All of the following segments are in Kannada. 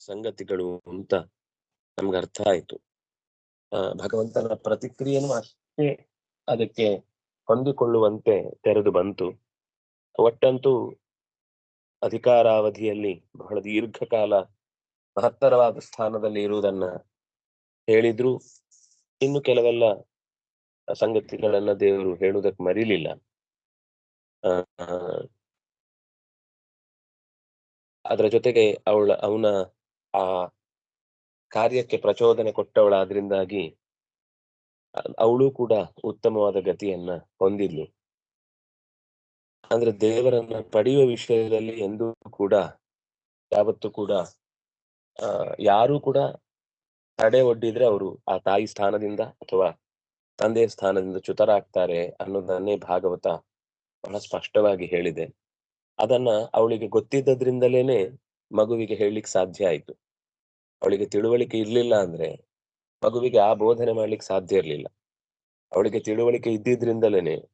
ಸಂಗತಿಗಳು ಅಂತ ನಮ್ಗೆ ಅರ್ಥ ಆಯ್ತು. ಭಗವಂತನ ಪ್ರತಿಕ್ರಿಯೆನೂ ಅಷ್ಟೇ ಅದಕ್ಕೆ ಹೊಂದಿಕೊಳ್ಳುವಂತೆ ತೆರೆದು ಬಂತು. ಒಟ್ಟಂತೂ ಅಧಿಕಾರಾವಧಿಯಲ್ಲಿ ಬಹಳ ದೀರ್ಘಕಾಲ ಮಹತ್ತರವಾದ ಸ್ಥಾನದಲ್ಲಿ ಇರುವುದನ್ನ ಹೇಳಿದ್ರು ಇನ್ನು ಕೆಲವೆಲ್ಲ ಸಂಗತಿಗಳನ್ನ ದೇವರು ಹೇಳುವುದಕ್ಕೆ ಮರೀಲಿಲ್ಲ. ಅದರ ಜೊತೆಗೆ ಅವಳ, ಅವನ ಆ ಕಾರ್ಯಕ್ಕೆ ಪ್ರಚೋದನೆ ಕೊಟ್ಟವಳ ಅದರಿಂದಾಗಿ ಅವಳು ಕೂಡ ಉತ್ತಮವಾದ ಗತಿಯನ್ನ ಹೊಂದಿದ್ಲು. ಅಂದ್ರೆ ದೇವರನ್ನ ಪಡೆಯುವ ವಿಷಯದಲ್ಲಿ ಎಂದೂ ಕೂಡ ಯಾವತ್ತೂ ಕೂಡ, ಆ, ಯಾರು ಕೂಡ ತಡೆ ಒಡ್ಡಿದ್ರೆ ಅವರು ಆ ತಾಯಿ ಸ್ಥಾನದಿಂದ ಅಥವಾ ತಂದೆಯ ಸ್ಥಾನದಿಂದ ಚ್ಯುತರಾಗ್ತಾರೆ ಅನ್ನೋದನ್ನೇ ಭಾಗವತ ಬಹಳ ಸ್ಪಷ್ಟವಾಗಿ ಹೇಳಿದೆ. ಅದನ್ನ ಅವಳಿಗೆ ಗೊತ್ತಿದ್ದದ್ರಿಂದಲೇನೆ ಮಗುವಿಗೆ ಹೇಳಲಿಕ್ಕೆ ಸಾಧ್ಯ ಆಯ್ತು. ಅವಳಿಗೆ ತಿಳುವಳಿಕೆ ಇರಲಿಲ್ಲ ಅಂದ್ರೆ ಮಗುವಿಗೆ ಆ ಬೋಧನೆ ಮಾಡ್ಲಿಕ್ಕೆ ಸಾಧ್ಯ ಇರಲಿಲ್ಲ. ಅವಳಿಗೆ ತಿಳುವಳಿಕೆ ಇದ್ದಿದ್ರಿಂದಲೇನೆ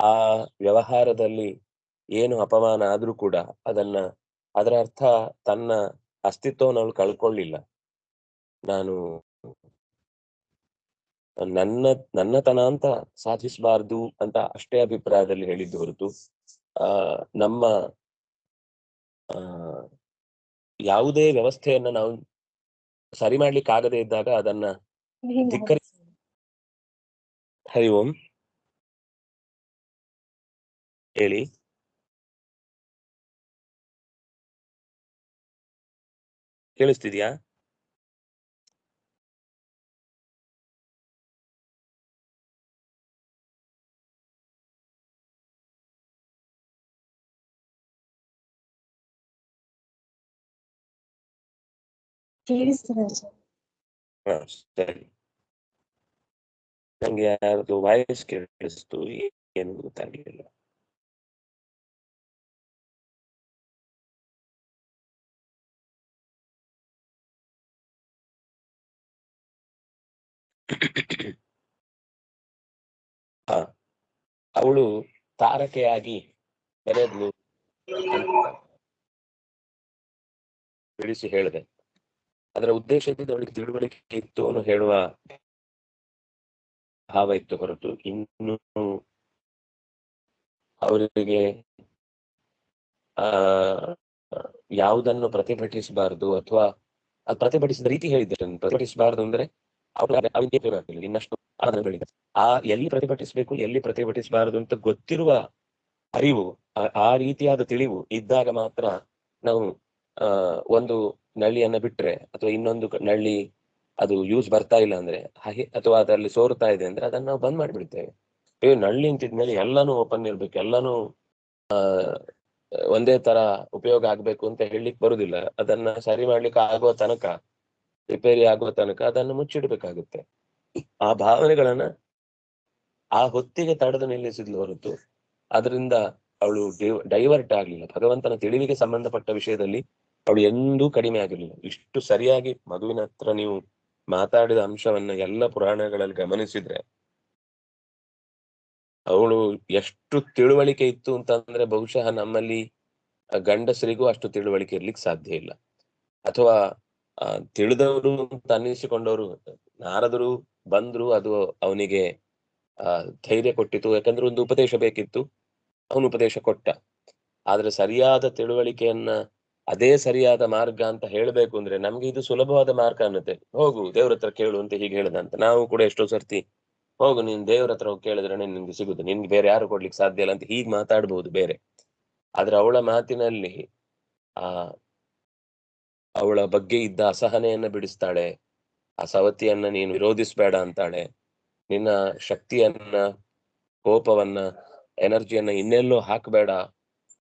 ಆ ವ್ಯವಹಾರದಲ್ಲಿ ಏನು ಅಪಮಾನ ಆದ್ರೂ ಕೂಡ ಅದನ್ನ, ಅದರ ಅರ್ಥ ತನ್ನ ಅಸ್ತಿತ್ವವನ್ನು ಅವಳು ಕಳ್ಕೊಳ್ಳಿಲ್ಲ. ನಾನು ನನ್ನ, ನನ್ನತನ ಅಂತ ಸಾಧಿಸಬಾರ್ದು ಅಂತ ಅಷ್ಟೇ ಅಭಿಪ್ರಾಯದಲ್ಲಿ ಹೇಳಿದ್ದು ಹೊರತು, ಆ, ನಮ್ಮ, ಆ ಯಾವುದೇ ವ್ಯವಸ್ಥೆಯನ್ನ ನಾವು ಸರಿ ಮಾಡ್ಲಿಕ್ಕೆ ಆಗದೆ ಇದ್ದಾಗ ಅದನ್ನ ಧಿಕ್ಕರಿ ಹರಿ ಓಂ ಹೇಳಿ. ಕೇಳಿಸ್ತಿದ್ಯಾ? ಕೇಳಿಸ್ತದೆ ಹಾ ಸರಿ. ನಂಗೆ ಯಾರದು ವಾಯ್ಸ್ ಕೇಳಿಸ್ತು ಏನು ಗೊತ್ತಾಗ್ಲಿಲ್ಲ. ಅವಳು ತಾರಕೆಯಾಗಿ ಬೆಳೆದ್ಲು ತಿಳಿಸಿ ಹೇಳಿದೆ. ಅದರ ಉದ್ದೇಶದಿಂದ ಅವಳಿಗೆ ತಿಳುವಳಿಕೆ ಇತ್ತು ಅನ್ನೋ ಹೇಳುವ ಭಾವ ಇತ್ತು ಹೊರತು. ಇನ್ನು ಅವರಿಗೆ, ಆ, ಯಾವುದನ್ನು ಪ್ರತಿಭಟಿಸಬಾರದು ಅಥವಾ ಅದು ಪ್ರತಿಭಟಿಸಿದ ರೀತಿ ಹೇಳಿದ್ದಾರೆ. ಪ್ರತಿಭಟಿಸಬಾರದು ಅಂದ್ರೆ ಅವ್ರು ಅದೇ- ಅವ್ನಿಗೆ ಬೇಕಾಗಿಲ್ಲ ಇನ್ನಷ್ಟು ಆ, ಎಲ್ಲಿ ಪ್ರತಿಭಟಿಸಬೇಕು, ಎಲ್ಲಿ ಪ್ರತಿಭಟಿಸಬಾರದು ಅಂತ ಗೊತ್ತಿರುವ ಅರಿವು, ಆ- ರೀತಿಯಾದ ತಿಳಿವು ಇದ್ದಾಗ ಮಾತ್ರ ನಾವು ಒಂದು ನಳ್ಳಿಯನ್ನ ಬಿಟ್ರೆ ಅಥವಾ ಇನ್ನೊಂದು ನಳ್ಳಿ ಅದು ಯೂಸ್ ಬರ್ತಾ ಇಲ್ಲ ಅಂದ್ರೆ ಹಾಗೆ ಅಥವಾ ಅದರಲ್ಲಿ ಸೋರ್ತಾ ಇದೆ ಅಂದ್ರೆ ಅದನ್ನ ನಾವು ಬಂದ್ ಮಾಡಿಬಿಡ್ತೇವೆ. ಏ, ನಳ್ಳಿ ಅಂತಿದ್ಮೇಲೆ ಎಲ್ಲಾನು ಓಪನ್ ಇರ್ಬೇಕು, ಎಲ್ಲಾನು ಒಂದೇ ತರ ಉಪಯೋಗ ಆಗ್ಬೇಕು ಅಂತ ಹೇಳಲಿಕ್ಕೆ ಬರುದಿಲ್ಲ. ಅದನ್ನ ಸರಿ ಮಾಡ್ಲಿಕ್ಕೆ ಆಗುವ ತನಕ, ರಿಪೇರಿ ಆಗುವ ತನಕ ಅದನ್ನು ಮುಚ್ಚಿಡ್ಬೇಕಾಗುತ್ತೆ. ಆ ಭಾವನೆಗಳನ್ನ ಆ ಹೊತ್ತಿಗೆ ತಡೆದು ನಿಲ್ಲಿಸಿದ್ಲು ಹೊರತು, ಅದರಿಂದ ಅವಳು ಡೈವರ್ಟ್ ಆಗ್ಲಿಲ್ಲ. ಭಗವಂತನ ತಿಳಿವಿಗೆ ಸಂಬಂಧಪಟ್ಟ ವಿಷಯದಲ್ಲಿ ಅವಳು ಎಂದೂ ಕಡಿಮೆ ಆಗಿರ್ಲಿಲ್ಲ. ಇಷ್ಟು ಸರಿಯಾಗಿ ಮಗುವಿನ ಹತ್ರ ನೀವು ಮಾತಾಡಿದ ಅಂಶವನ್ನ ಎಲ್ಲ ಪುರಾಣಗಳಲ್ಲಿ ಗಮನಿಸಿದ್ರೆ ಅವಳು ಎಷ್ಟು ತಿಳುವಳಿಕೆ ಇತ್ತು ಅಂತಂದ್ರೆ ಬಹುಶಃ ನಮ್ಮಲ್ಲಿ ಗಂಡಸರಿಗೂ ಅಷ್ಟು ತಿಳುವಳಿಕೆ ಇರ್ಲಿಕ್ಕೆ ಸಾಧ್ಯ ಇಲ್ಲ. ಅಥವಾ ತಿಳಿದವರು ಅಂತ ಅನ್ನಿಸಿಕೊಂಡವರು, ನಾರದರು ಬಂದ್ರು ಅದು ಅವನಿಗೆ ಧೈರ್ಯ ಕೊಟ್ಟಿತು ಯಾಕಂದ್ರೆ ಒಂದು ಉಪದೇಶ ಬೇಕಿತ್ತು. ಅವನು ಉಪದೇಶ ಕೊಟ್ಟ. ಆದ್ರೆ ಸರಿಯಾದ ತಿಳುವಳಿಕೆಯನ್ನ ಅದೇ ಸರಿಯಾದ ಮಾರ್ಗ ಅಂತ ಹೇಳಬೇಕು ಅಂದ್ರೆ ನಮ್ಗೆ ಇದು ಸುಲಭವಾದ ಮಾರ್ಗ ಅನ್ನತ್ತೆ. ಹೋಗು, ದೇವ್ರ ಹತ್ರ ಕೇಳು ಅಂತ ಹೀಗೆ ಹೇಳದಂತ ನಾವು ಕೂಡ ಎಷ್ಟೋ ಸರ್ತಿ, ಹೋಗು, ನೀನ್ ದೇವ್ರ ಹತ್ರ ಹೋಗಿ ಕೇಳಿದ್ರೆ ನಿನ್ಗೆ ಸಿಗುತ್ತೆ ನಿನ್ಗೆ ಬೇರೆ ಯಾರು ಕೊಡ್ಲಿಕ್ಕೆ ಸಾಧ್ಯ ಇಲ್ಲ ಅಂತ ಹೀಗ್ ಮಾತಾಡ್ಬಹುದು ಬೇರೆ. ಆದ್ರೆ ಅವಳ ಮಾತಿನಲ್ಲಿ, ಆ, ಅವಳ ಬಗ್ಗೆ ಇದ್ದ ಅಸಹನೆಯನ್ನ ಬಿಡಿಸ್ತಾಳೆ. ಆ ಸವತಿಯನ್ನ ನೀನು ವಿರೋಧಿಸ್ಬೇಡ ಅಂತಾಳೆ. ನಿನ್ನ ಶಕ್ತಿಯನ್ನ, ಕೋಪವನ್ನ, ಎನರ್ಜಿಯನ್ನ ಇನ್ನೆಲ್ಲೋ ಹಾಕಬೇಡ.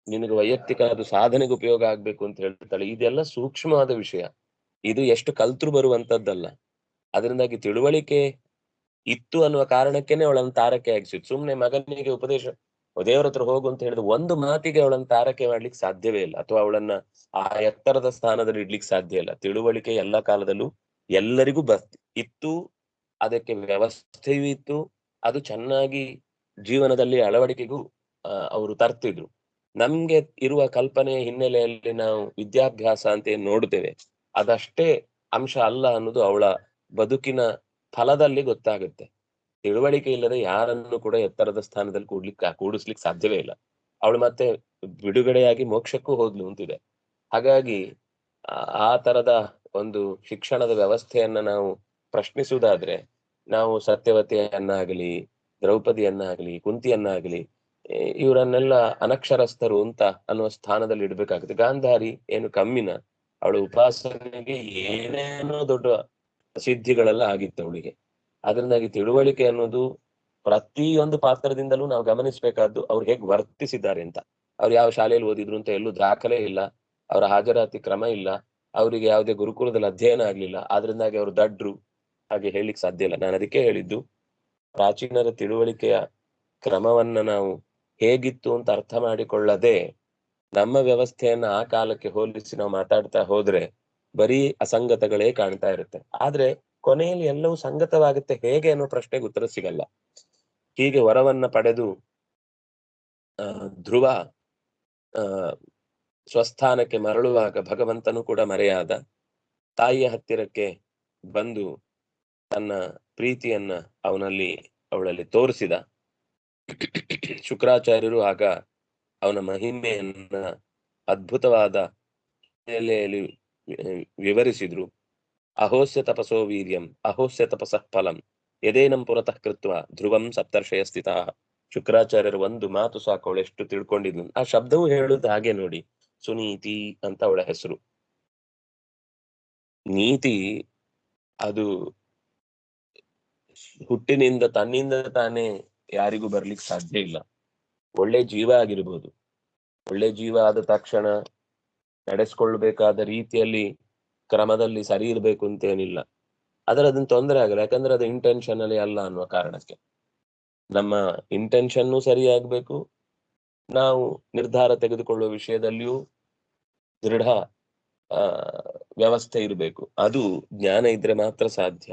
ನಿನಗೆ ವೈಯಕ್ತಿಕ ಅದು ಸಾಧನೆಗೆ ಉಪಯೋಗ ಆಗ್ಬೇಕು ಅಂತ ಹೇಳ್ತಾಳೆ. ಇದೆಲ್ಲ ಸೂಕ್ಷ್ಮವಾದ ವಿಷಯ. ಇದು ಎಷ್ಟು ಕಲ್ತ್ರು ಬರುವಂತದ್ದಲ್ಲ. ಅದರಿಂದಾಗಿ ತಿಳುವಳಿಕೆ ಇತ್ತು ಅನ್ನುವ ಕಾರಣಕ್ಕೇನೆ ಅವಳನ್ನು ತಾರಕೆ ಆಗಿಸಿತ್ತು ಸುಮ್ನೆ ಮಗನಿಗೆ ಉಪದೇಶ ದೇವರ ಹತ್ರ ಹೋಗು ಅಂತ ಹೇಳಿದ ಒಂದು ಮಾತಿಗೆ ಅವಳನ್ನು ತಾರಕೆ ಮಾಡ್ಲಿಕ್ಕೆ ಸಾಧ್ಯವೇ ಇಲ್ಲ. ಅಥವಾ ಅವಳನ್ನ ಆ ಎತ್ತರದ ಸ್ಥಾನದಲ್ಲಿ ಇಡ್ಲಿಕ್ಕೆ ಸಾಧ್ಯ ಇಲ್ಲ. ತಿಳುವಳಿಕೆ ಎಲ್ಲ ಕಾಲದಲ್ಲೂ ಎಲ್ಲರಿಗೂ ಬಸ್ ಇತ್ತು. ಅದಕ್ಕೆ ವ್ಯವಸ್ಥೆಯೂ ಇತ್ತು. ಅದು ಚೆನ್ನಾಗಿ ಜೀವನದಲ್ಲಿ ಅಳವಡಿಕೆಗೂ ಅವರು ತರ್ತಿದ್ರು. ನಮ್ಗೆ ಇರುವ ಕಲ್ಪನೆಯ ಹಿನ್ನೆಲೆಯಲ್ಲಿ ನಾವು ವಿದ್ಯಾಭ್ಯಾಸ ಅಂತ ಏನ್ ನೋಡ್ತೇವೆ, ಅದಷ್ಟೇ ಅಂಶ ಅಲ್ಲ ಅನ್ನೋದು ಅವಳ ಬದುಕಿನ ಫಲದಲ್ಲಿ ಗೊತ್ತಾಗುತ್ತೆ. ತಿಳುವಳಿಕೆ ಇಲ್ಲದೆ ಯಾರನ್ನು ಕೂಡ ಎತ್ತರದ ಸ್ಥಾನದಲ್ಲಿ ಕೂಡ್ಲಿಕ್ಕೆ ಕೂಡಿಸ್ಲಿಕ್ಕೆ ಸಾಧ್ಯವೇ ಇಲ್ಲ. ಅವಳು ಮತ್ತೆ ಬಿಡುಗಡೆಯಾಗಿ ಮೋಕ್ಷಕ್ಕೂ ಹೋದ್ಲು ಅಂತಿದೆ. ಹಾಗಾಗಿ ಆ- ತರದ ಒಂದು ಶಿಕ್ಷಣದ ವ್ಯವಸ್ಥೆಯನ್ನ ನಾವು ಪ್ರಶ್ನಿಸುವುದಾದ್ರೆ, ನಾವು ಸತ್ಯವತಿಯನ್ನಾಗಲಿ, ದ್ರೌಪದಿಯನ್ನಾಗಲಿ, ಕುಂತಿಯನ್ನಾಗಲಿ ಇವರನ್ನೆಲ್ಲ ಅನಕ್ಷರಸ್ಥರು ಅಂತ ಅನ್ನುವ ಸ್ಥಾನದಲ್ಲಿ ಇಡ್ಬೇಕಾಗುತ್ತೆ. ಗಾಂಧಾರಿ ಏನು ಕಮ್ಮಿನ, ಅವಳು ಉಪಾಸನೆಗೆ ಏನೇನೋ ದೊಡ್ಡ ಸಿದ್ಧಿಗಳೆಲ್ಲ ಆಗಿತ್ತು ಅವಳಿಗೆ. ಅದರಿಂದಾಗಿ ತಿಳುವಳಿಕೆ ಅನ್ನೋದು ಪ್ರತಿಯೊಂದು ಪಾತ್ರದಿಂದಲೂ ನಾವು ಗಮನಿಸಬೇಕಾದ್ದು ಅವ್ರು ಹೇಗೆ ವರ್ತಿಸಿದ್ದಾರೆ ಅಂತ. ಅವ್ರು ಯಾವ ಶಾಲೆಯಲ್ಲಿ ಓದಿದ್ರು ಅಂತ ಎಲ್ಲೂ ದಾಖಲೆ ಇಲ್ಲ, ಅವರ ಹಾಜರಾತಿ ಕ್ರಮ ಇಲ್ಲ, ಅವರಿಗೆ ಯಾವುದೇ ಗುರುಕುಲದಲ್ಲಿ ಅಧ್ಯಯನ ಆಗ್ಲಿಲ್ಲ, ಆದ್ರಿಂದಾಗಿ ಅವರು ದಡ್ರು ಹಾಗೆ ಹೇಳಿಕ್ ಸಾಧ್ಯ ಇಲ್ಲ. ನಾನು ಅದಕ್ಕೆ ಹೇಳಿದ್ದು, ಪ್ರಾಚೀನರ ತಿಳುವಳಿಕೆಯ ಕ್ರಮವನ್ನ ನಾವು ಹೇಗಿತ್ತು ಅಂತ ಅರ್ಥ ಮಾಡಿಕೊಳ್ಳದೆ ನಮ್ಮ ವ್ಯವಸ್ಥೆಯನ್ನ ಆ ಕಾಲಕ್ಕೆ ಹೋಲಿಸಿ ನಾವು ಮಾತಾಡ್ತಾ ಹೋದ್ರೆ ಬರೀ ಅಸಂಗತಗಳೇ ಕಾಣ್ತಾ ಇರುತ್ತೆ. ಆದ್ರೆ ಕೊನೆಯಲ್ಲಿ ಎಲ್ಲವೂ ಸಂಗತವಾಗುತ್ತೆ ಹೇಗೆ ಅನ್ನೋ ಪ್ರಶ್ನೆಗೆ ಉತ್ತರ ಸಿಗಲ್ಲ. ಹೀಗೆ ವರವನ್ನ ಪಡೆದು ಧ್ರುವ ಸ್ವಸ್ಥಾನಕ್ಕೆ ಮರಳುವಾಗ ಭಗವಂತನು ಕೂಡ ಮರೆಯಾದ ತಾಯಿಯ ಹತ್ತಿರಕ್ಕೆ ಬಂದು ತನ್ನ ಪ್ರೀತಿಯನ್ನ ಅವನಲ್ಲಿ, ಅವಳಲ್ಲಿ ತೋರಿಸಿದ. ಶುಕ್ರಾಚಾರ್ಯರು ಆಗ ಅವನ ಮಹಿಮೆಯನ್ನ ಅದ್ಭುತವಾದ ಹಿನ್ನೆಲೆಯಲ್ಲಿ ವಿವರಿಸಿದ್ರು. ಅಹೋಸ್ಯ ತಪಸೋ ವೀರ್ಯಂ, ಅಹೋಸ್ಯ ತಪಸಃ ಫಲಂ, ಯದೇನಂ ಪುರತಃ ಕೃತ್ವ, ಧ್ರುವಂ ಸಪ್ತರ್ಷಯ ಸ್ಥಿತ. ಶುಕ್ರಾಚಾರ್ಯರು ಒಂದು ಮಾತು ಸಾಕು ಅವಳು ಎಷ್ಟು ತಿಳ್ಕೊಂಡಿದ್ಲು. ಆ ಶಬ್ದವು ಹೇಳುದು ಹಾಗೆ ನೋಡಿ, ಸುನೀತಿ ಅಂತ ಅವಳ ಹೆಸರು. ನೀತಿ ಅದು ಹುಟ್ಟಿನಿಂದ ತನ್ನಿಂದ ತಾನೇ ಯಾರಿಗೂ ಬರ್ಲಿಕ್ಕೆ ಸಾಧ್ಯ ಇಲ್ಲ. ಒಳ್ಳೆ ಜೀವ ಆಗಿರ್ಬೋದು. ಒಳ್ಳೆ ಜೀವ ಆದ ತಕ್ಷಣ ನಡೆಸ್ಕೊಳ್ಬೇಕಾದ ರೀತಿಯಲ್ಲಿ ಕ್ರಮದಲ್ಲಿ ಸರಿ ಇರ್ಬೇಕು ಅಂತೇನಿಲ್ಲ ಆದ್ರೆ ಅದನ್ನ ತೊಂದರೆ ಆಗಲ್ಲ. ಯಾಕಂದ್ರೆ ಅದು ಇಂಟೆನ್ಷನ್ ಅಲ್ಲಿ ಅಲ್ಲ ಅನ್ನುವ ಕಾರಣಕ್ಕೆ. ನಮ್ಮ ಇಂಟೆನ್ಷನ್ನು ಸರಿಯಾಗ್ಬೇಕು ನಾವು ನಿರ್ಧಾರ ತೆಗೆದುಕೊಳ್ಳುವ ವಿಷಯದಲ್ಲಿಯೂ ದೃಢ ವ್ಯವಸ್ಥೆ ಇರಬೇಕು. ಅದು ಜ್ಞಾನ ಇದ್ರೆ ಮಾತ್ರ ಸಾಧ್ಯ.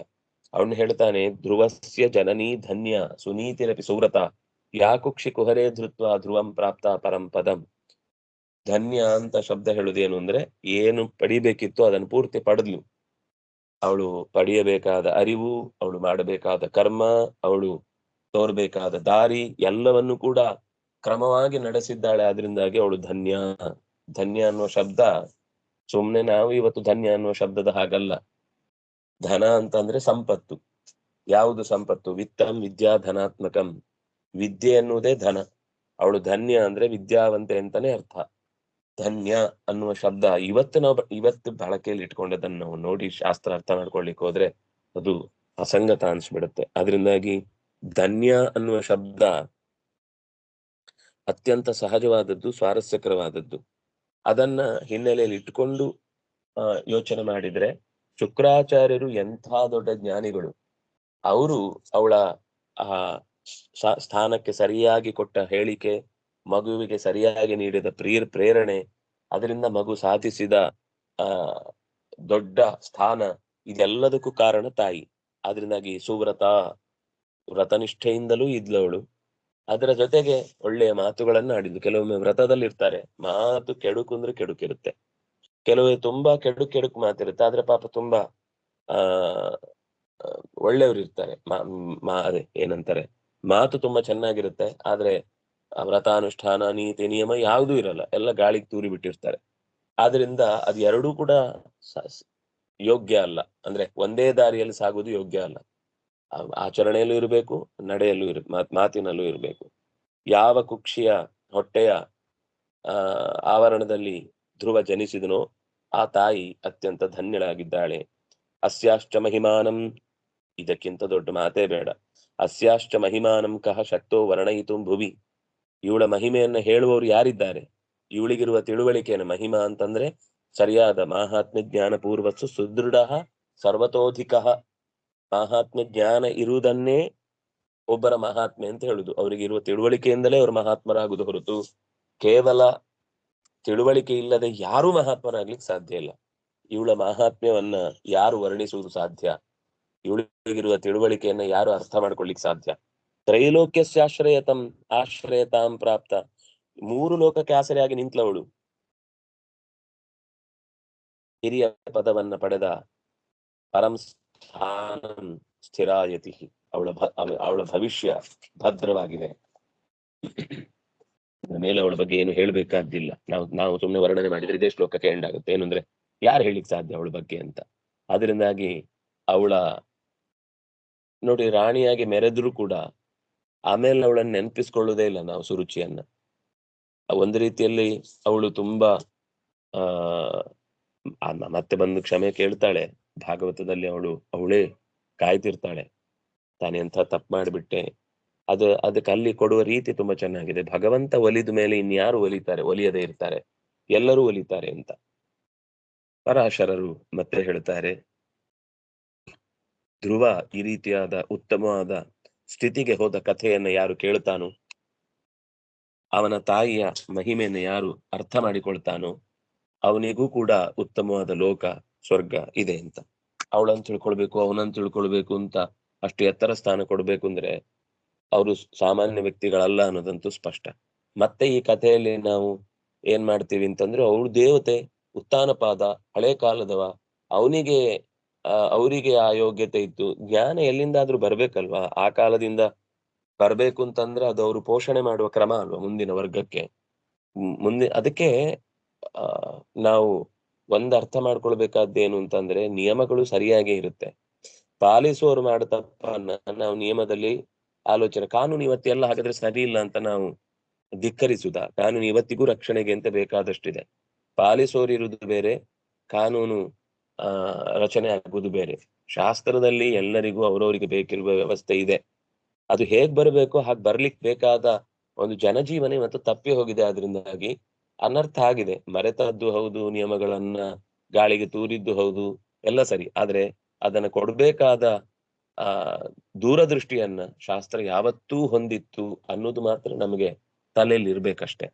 ಅವನು ಹೇಳ್ತಾನೆ, ಧ್ರುವಸ್ಯ ಜನನಿ ಧನ್ಯ ಸುನೀತಿರಪಿ ಸುವ್ರತ ಯಾಕುಕ್ಷಿ ಕುಹರೇ ಧೃತ್ವ ಧ್ರುವಂ ಪ್ರಾಪ್ತ ಪರಂ ಪದಂ. ಧನ್ಯ ಅಂತ ಶಬ್ದ ಹೇಳುದೇನು ಅಂದ್ರೆ, ಏನು ಪಡಿಬೇಕಿತ್ತು ಅದನ್ನು ಪೂರ್ತಿ ಪಡೆದ್ಲು. ಅವಳು ಪಡೆಯಬೇಕಾದ ಅರಿವು, ಅವಳು ಮಾಡಬೇಕಾದ ಕರ್ಮ, ಅವಳು ತೋರ್ಬೇಕಾದ ದಾರಿ, ಎಲ್ಲವನ್ನು ಕೂಡ ಕ್ರಮವಾಗಿ ನಡೆಸಿದ್ದಾಳೆ. ಅದರಿಂದಾಗಿ ಅವಳು ಧನ್ಯ. ಧನ್ಯ ಅನ್ನುವ ಶಬ್ದ ಸುಮ್ನೆ ನಾವು ಇವತ್ತು ಧನ್ಯ ಅನ್ನುವ ಶಬ್ದದ ಹಾಗಲ್ಲ. ಧನ ಅಂತಂದ್ರೆ ಸಂಪತ್ತು. ಯಾವುದು ಸಂಪತ್ತು? ವಿತ್ತಂ, ವಿದ್ಯಾ, ಧನಾತ್ಮಕಂ. ವಿದ್ಯೆ ಅನ್ನುವುದೇ ಧನ. ಅವಳು ಧನ್ಯ ಅಂದ್ರೆ ವಿದ್ಯಾವಂತೆ ಅಂತಾನೆ ಅರ್ಥ. ಧನ್ಯ ಅನ್ನುವ ಶಬ್ದ ಇವತ್ತು ನಾವು ಇವತ್ತು ಬಳಕೆಯಲ್ಲಿ ಇಟ್ಕೊಂಡದನ್ನ ನಾವು ನೋಡಿ ಶಾಸ್ತ್ರ ಅರ್ಥ ಮಾಡ್ಕೊಳ್ಲಿಕ್ಕೆ ಹೋದ್ರೆ ಅದು ಅಸಂಗತ ಅನ್ಸ್ಬಿಡುತ್ತೆ. ಅದರಿಂದಾಗಿ ಧನ್ಯ ಅನ್ನುವ ಶಬ್ದ ಅತ್ಯಂತ ಸಹಜವಾದದ್ದು, ಸ್ವಾರಸ್ಯಕರವಾದದ್ದು. ಅದನ್ನ ಹಿನ್ನೆಲೆಯಲ್ಲಿ ಇಟ್ಕೊಂಡು ಯೋಚನೆ ಮಾಡಿದ್ರೆ ಶುಕ್ರಾಚಾರ್ಯರು ಎಂಥ ದೊಡ್ಡ ಜ್ಞಾನಿಗಳು. ಅವರು ಅವಳ, ಆ ಸ್ಥಾನಕ್ಕೆ ಸರಿಯಾಗಿ ಕೊಟ್ಟ ಹೇಳಿಕೆ, ಮಗುವಿಗೆ ಸರಿಯಾಗಿ ನೀಡಿದ ಪ್ರೀರ್ ಪ್ರೇರಣೆ, ಅದರಿಂದ ಮಗು ಸಾಧಿಸಿದ ದೊಡ್ಡ ಸ್ಥಾನ, ಇದೆಲ್ಲದಕ್ಕೂ ಕಾರಣ ತಾಯಿ. ಆದ್ರಿಂದಾಗಿ ಸುವ್ರತ ವ್ರತನಿಷ್ಠೆಯಿಂದಲೂ ಇದ್ಲವಳು ಅದರ ಜೊತೆಗೆ ಒಳ್ಳೆಯ ಮಾತುಗಳನ್ನ ಆಡಿದ್ಲು ಕೆಲವೊಮ್ಮೆ ವ್ರತದಲ್ಲಿ ಇರ್ತಾರೆ ಮಾತು ಕೆಡುಕು ಅಂದ್ರೆ ಕೆಡುಕಿರುತ್ತೆ. ಕೆಲವು ತುಂಬಾ ಕೆಡುಕ್ ಕೆಡುಕು ಮಾತಿರುತ್ತೆ. ಆದ್ರೆ ಪಾಪ ತುಂಬಾ, ಆ ಒಳ್ಳೆಯವ್ರು ಇರ್ತಾರೆ. ಅದೇ ಏನಂತಾರೆ? ಮಾತು ತುಂಬಾ ಚೆನ್ನಾಗಿರುತ್ತೆ. ಆದ್ರೆ ವ್ರತಾನುಷ್ಠಾನ, ನೀತಿ, ನಿಯಮ ಯಾವುದೂ ಇರಲ್ಲ. ಎಲ್ಲ ಗಾಳಿಗೆ ತೂರಿ ಬಿಟ್ಟಿರ್ತಾರೆ. ಆದ್ರಿಂದ ಅದು ಎರಡೂ ಕೂಡ ಯೋಗ್ಯ ಅಲ್ಲ. ಅಂದ್ರೆ ಒಂದೇ ದಾರಿಯಲ್ಲಿ ಸಾಗುವುದು ಯೋಗ್ಯ ಅಲ್ಲ. ಆಚರಣೆಯಲ್ಲೂ ಇರಬೇಕು, ನಡೆಯಲ್ಲೂ ಇರ ಮಾತ್- ಮಾತಿನಲ್ಲೂ ಇರಬೇಕು. ಯಾವ ಕುಕ್ಷಿಯ, ಹೊಟ್ಟೆಯ ಆವರಣದಲ್ಲಿ ಧ್ರುವ ಜನಿಸಿದನೋ. ಆ ತಾಯಿ ಅತ್ಯಂತ ಧನ್ಯಳಾಗಿದ್ದಾಳೆ. ಅಸ್ಯಾಶ್ಚ ಮಹಿಮಾನಂ. ಇದಕ್ಕಿಂತ ದೊಡ್ಡ ಮಾತೇ ಬೇಡ. ಅಸ್ಯಾಶ್ಚ ಮಹಿಮಾನಂ ಕಹ ಶಕ್ತೋ ವರ್ಣಯಿತು ಭುವಿ. ಇವಳ ಮಹಿಮೆಯನ್ನು ಹೇಳುವವರು ಯಾರಿದ್ದಾರೆ? ಇವಳಿಗಿರುವ ತಿಳುವಳಿಕೆಯನ್ನು ಮಹಿಮಾ ಅಂತಂದ್ರೆ ಸರಿಯಾದ ಮಾಹಾತ್ಮ್ಯ ಜ್ಞಾನ ಪೂರ್ವಸ್ಸು ಸುದೃಢ ಸರ್ವತೋಧಿಕ. ಮಾಹಾತ್ಮ್ಯ ಜ್ಞಾನ ಇರುವುದನ್ನೇ ಒಬ್ಬರ ಮಹಾತ್ಮೆ ಅಂತ ಹೇಳುದು. ಅವರಿಗಿರುವ ತಿಳುವಳಿಕೆಯಿಂದಲೇ ಅವರು ಮಹಾತ್ಮರಾಗುದು ಹೊರತು ಕೇವಲ ತಿಳುವಳಿಕೆ ಇಲ್ಲದೆ ಯಾರೂ ಮಹಾತ್ಮರಾಗ್ಲಿಕ್ಕೆ ಸಾಧ್ಯ ಇಲ್ಲ. ಇವಳ ಮಹಾತ್ಮ್ಯವನ್ನ ಯಾರು ವರ್ಣಿಸುವುದು ಸಾಧ್ಯ? ಇವಳಿಗಿರುವ ತಿಳುವಳಿಕೆಯನ್ನ ಯಾರು ಅರ್ಥ ಮಾಡ್ಕೊಳ್ಳಿಕ್ ಸಾಧ್ಯ? ತ್ರೈಲೋಕ್ಯಸ್ಯಾಶ್ರಯತಂ ಆಶ್ರಯತಾಂ ಪ್ರಾಪ್ತ. ಮೂರು ಲೋಕಕ್ಕೆ ಆಸರೆಯಾಗಿ ನಿಂತ್ಲವಳು. ಹಿರಿಯ ಪದವನ್ನ ಪಡೆದ ಪರಂ ಸ್ಥಾನಂ ಸ್ಥಿರಾಯತಿ. ಅವಳ, ಅವಳ- ಭವಿಷ್ಯ ಭದ್ರವಾಗಿದೆ. ಮೇಲೆ ಅವಳ ಬಗ್ಗೆ ಏನು ಹೇಳ್ಬೇಕಾದ್ದಿಲ್ಲ ನಾವು ನಾವು ಸುಮ್ಮನೆ ವರ್ಣನೆ ಮಾಡಿದ್ರೆ ಇದೇ ಶ್ಲೋಕಕ್ಕೆ ಎಂಡ್ ಆಗುತ್ತೆ. ಏನಂದ್ರೆ ಯಾರು ಹೇಳಿಕ್ ಸಾಧ್ಯ ಅವಳ ಬಗ್ಗೆ ಅಂತ. ಅದರಿಂದಾಗಿ ಅವಳ, ನೋಡಿ, ರಾಣಿಯಾಗಿ ಮೆರೆದ್ರು ಕೂಡ ಆಮೇಲೆ ಅವಳನ್ನ ನೆನಪಿಸ್ಕೊಳ್ಳೋದೇ ಇಲ್ಲ ನಾವು ಸುರುಚಿಯನ್ನ. ಒಂದು ರೀತಿಯಲ್ಲಿ ಅವಳು ತುಂಬಾ, ಆ ಮತ್ತೆ ಬಂದು ಕ್ಷಮೆ ಕೇಳ್ತಾಳೆ. ಭಾಗವತದಲ್ಲಿ ಅವಳು, ಅವಳೇ ಕಾಯ್ತಿರ್ತಾಳೆ. ತಾನೆಂಥ ತಪ್ಪು ಮಾಡಿಬಿಟ್ಟೆ. ಅದು ಅದಕ್ಕೆ ಅಲ್ಲಿ ಕೊಡುವ ರೀತಿ ತುಂಬಾ ಚೆನ್ನಾಗಿದೆ. ಭಗವಂತ ಒಲಿದ ಮೇಲೆ ಇನ್ಯಾರು ಒಲಿತಾರೆ? ಒಲಿಯದೆ ಇರ್ತಾರೆ. ಎಲ್ಲರೂ ಒಲಿತಾರೆ ಅಂತ. ಪರಾಶರರು ಮತ್ತೆ ಹೇಳ್ತಾರೆ, ಧ್ರುವ ಈ ರೀತಿಯಾದ ಉತ್ತಮವಾದ ಸ್ಥಿತಿಗೆ ಹೋದ ಕಥೆಯನ್ನ ಯಾರು ಕೇಳ್ತಾನೋ, ಅವನ ತಾಯಿಯ ಮಹಿಮೆಯನ್ನು ಯಾರು ಅರ್ಥ ಮಾಡಿಕೊಳ್ತಾನೋ, ಅವನಿಗೂ ಕೂಡ ಉತ್ತಮವಾದ ಲೋಕ, ಸ್ವರ್ಗ ಇದೆ ಅಂತ. ಅವಳನ್ನು ತಿಳ್ಕೊಳ್ಬೇಕು, ಅವನನ್ನು ತಿಳ್ಕೊಳ್ಬೇಕು ಅಂತ ಅಷ್ಟು ಎತ್ತರ ಸ್ಥಾನ ಕೊಡ್ಬೇಕು ಅಂದ್ರೆ ಅವರು ಸಾಮಾನ್ಯ ವ್ಯಕ್ತಿಗಳಲ್ಲ ಅನ್ನೋದಂತೂ ಸ್ಪಷ್ಟ. ಮತ್ತೆ ಈ ಕಥೆಯಲ್ಲಿ ನಾವು ಏನ್ ಮಾಡ್ತೀವಿ ಅಂತಂದ್ರೆ ಅವಳು ದೇವತೆ ಉತ್ತಾನಪಾದ ಹಳೆ ಕಾಲದವ, ಅವನಿಗೆ ಅವರಿಗೆ ಆ ಯೋಗ್ಯತೆ ಇತ್ತು ಜ್ಞಾನ ಎಲ್ಲಿಂದಾದ್ರೂ ಬರ್ಬೇಕಲ್ವಾ? ಆ ಕಾಲದಿಂದ ಬರ್ಬೇಕು ಅಂತಂದ್ರೆ ಅದು ಅವರು ಪೋಷಣೆ ಮಾಡುವ ಕ್ರಮ ಅಲ್ವಾ ಮುಂದಿನ ವರ್ಗಕ್ಕೆ? ಮುಂದೆ ಅದಕ್ಕೆ ನಾವು ಒಂದ್ ಅರ್ಥ ಮಾಡ್ಕೊಳ್ಬೇಕಾದ್ದೇನು ಅಂತಂದ್ರೆ ನಿಯಮಗಳು ಸರಿಯಾಗಿ ಇರುತ್ತೆ. ಪಾಲಿಸುವವರು ಮಾಡ ತಪ್ಪನ್ನ ನಾವು ನಿಯಮದಲ್ಲಿ ಆಲೋಚನೆ. ಕಾನೂನು ಇವತ್ತೆಲ್ಲ ಹಾಗಾದ್ರೆ ಸರಿ ಇಲ್ಲ ಅಂತ ನಾವು ಧಿಕ್ಕರಿಸುದ. ಕಾನೂನು ಇವತ್ತಿಗೂ ರಕ್ಷಣೆಗೆ ಅಂತ ಬೇಕಾದಷ್ಟಿದೆ. ಪಾಲಿಸೋರಿರುವುದು ಬೇರೆ, ಕಾನೂನು, ಆ, ರಚನೆ ಆಗುವುದು ಬೇರೆ. ಶಾಸ್ತ್ರದಲ್ಲಿ ಎಲ್ಲರಿಗೂ ಅವರವರಿಗೆ ಬೇಕಿರುವ ವ್ಯವಸ್ಥೆ ಇದೆ. ಅದು ಹೇಗ್ ಬರಬೇಕು, ಹಾಗೆ ಬರ್ಲಿಕ್ಕೆ ಬೇಕಾದ ಒಂದು ಜನಜೀವನ ಮತ್ತು ತಪ್ಪಿ ಹೋಗಿದೆ ಅದರಿಂದಾಗಿ ಅನರ್ಥ ಆಗಿದೆ. ಮರೆತದ್ದು ಹೌದು, ನಿಯಮಗಳನ್ನ ಗಾಳಿಗೆ ತೂರಿದ್ದು ಹೌದು, ಎಲ್ಲ ಸರಿ. ಆದ್ರೆ ಅದನ್ನ ಕೊಡ್ಬೇಕಾದ ಆ, ದೂರದೃಷ್ಟಿಯನ್ನ ಶಾಸ್ತ್ರ ಯಾವತ್ತೂ ಹೊಂದಿತ್ತು ಅನ್ನೋದು ಮಾತ್ರ ನಮಗೆ ತಲೆಯಲ್ಲಿ ಇರ್ಬೇಕಷ್ಟೆ.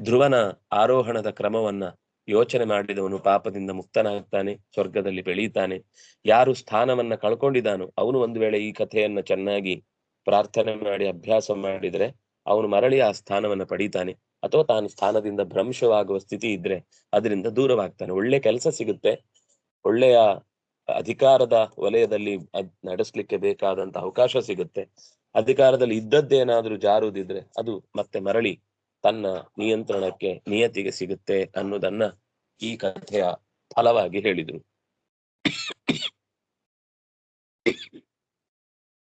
ಧ್ರುವನ ಆರೋಹಣದ ಕ್ರಮವನ್ನ ಯೋಚನೆ ಮಾಡಿದವನು ಪಾಪದಿಂದ ಮುಕ್ತನಾಗ್ತಾನೆ, ಸ್ವರ್ಗದಲ್ಲಿ ಬೆಳೀತಾನೆ. ಯಾರು ಸ್ಥಾನವನ್ನ ಕಳ್ಕೊಂಡಿದ್ದಾನೋ ಅವನು ಒಂದು ವೇಳೆ ಈ ಕಥೆಯನ್ನ ಚೆನ್ನಾಗಿ ಪ್ರಾರ್ಥನೆ ಮಾಡಿ, ಅಭ್ಯಾಸ ಮಾಡಿದ್ರೆ ಅವನು ಮರಳಿ ಆ ಸ್ಥಾನವನ್ನ ಪಡೀತಾನೆ. ಅಥವಾ ತಾನು ಸ್ಥಾನದಿಂದ ಭ್ರಂಶವಾಗುವ ಸ್ಥಿತಿ ಇದ್ರೆ ಅದರಿಂದ ದೂರವಾಗ್ತಾನೆ. ಒಳ್ಳೆ ಕೆಲಸ ಸಿಗುತ್ತೆ. ಒಳ್ಳೆಯ ಅಧಿಕಾರದ ವಲಯದಲ್ಲಿ ಅದ್ ನಡೆಸ್ಲಿಕ್ಕೆ ಬೇಕಾದಂತ ಅವಕಾಶ ಸಿಗುತ್ತೆ. ಅಧಿಕಾರದಲ್ಲಿ ಇದ್ದದ್ದೇನಾದ್ರೂ ಜಾರುದಿದ್ರೆ ಅದು ಮತ್ತೆ ಮರಳಿ ತನ್ನ ನಿಯಂತ್ರಣಕ್ಕೆ ನಿಯತಿಗೆ ಸಿಗುತ್ತೆ ಅನ್ನೋದನ್ನ ಈ ಕಥೆಯ ಫಲವಾಗಿ ಹೇಳಿದ್ರು.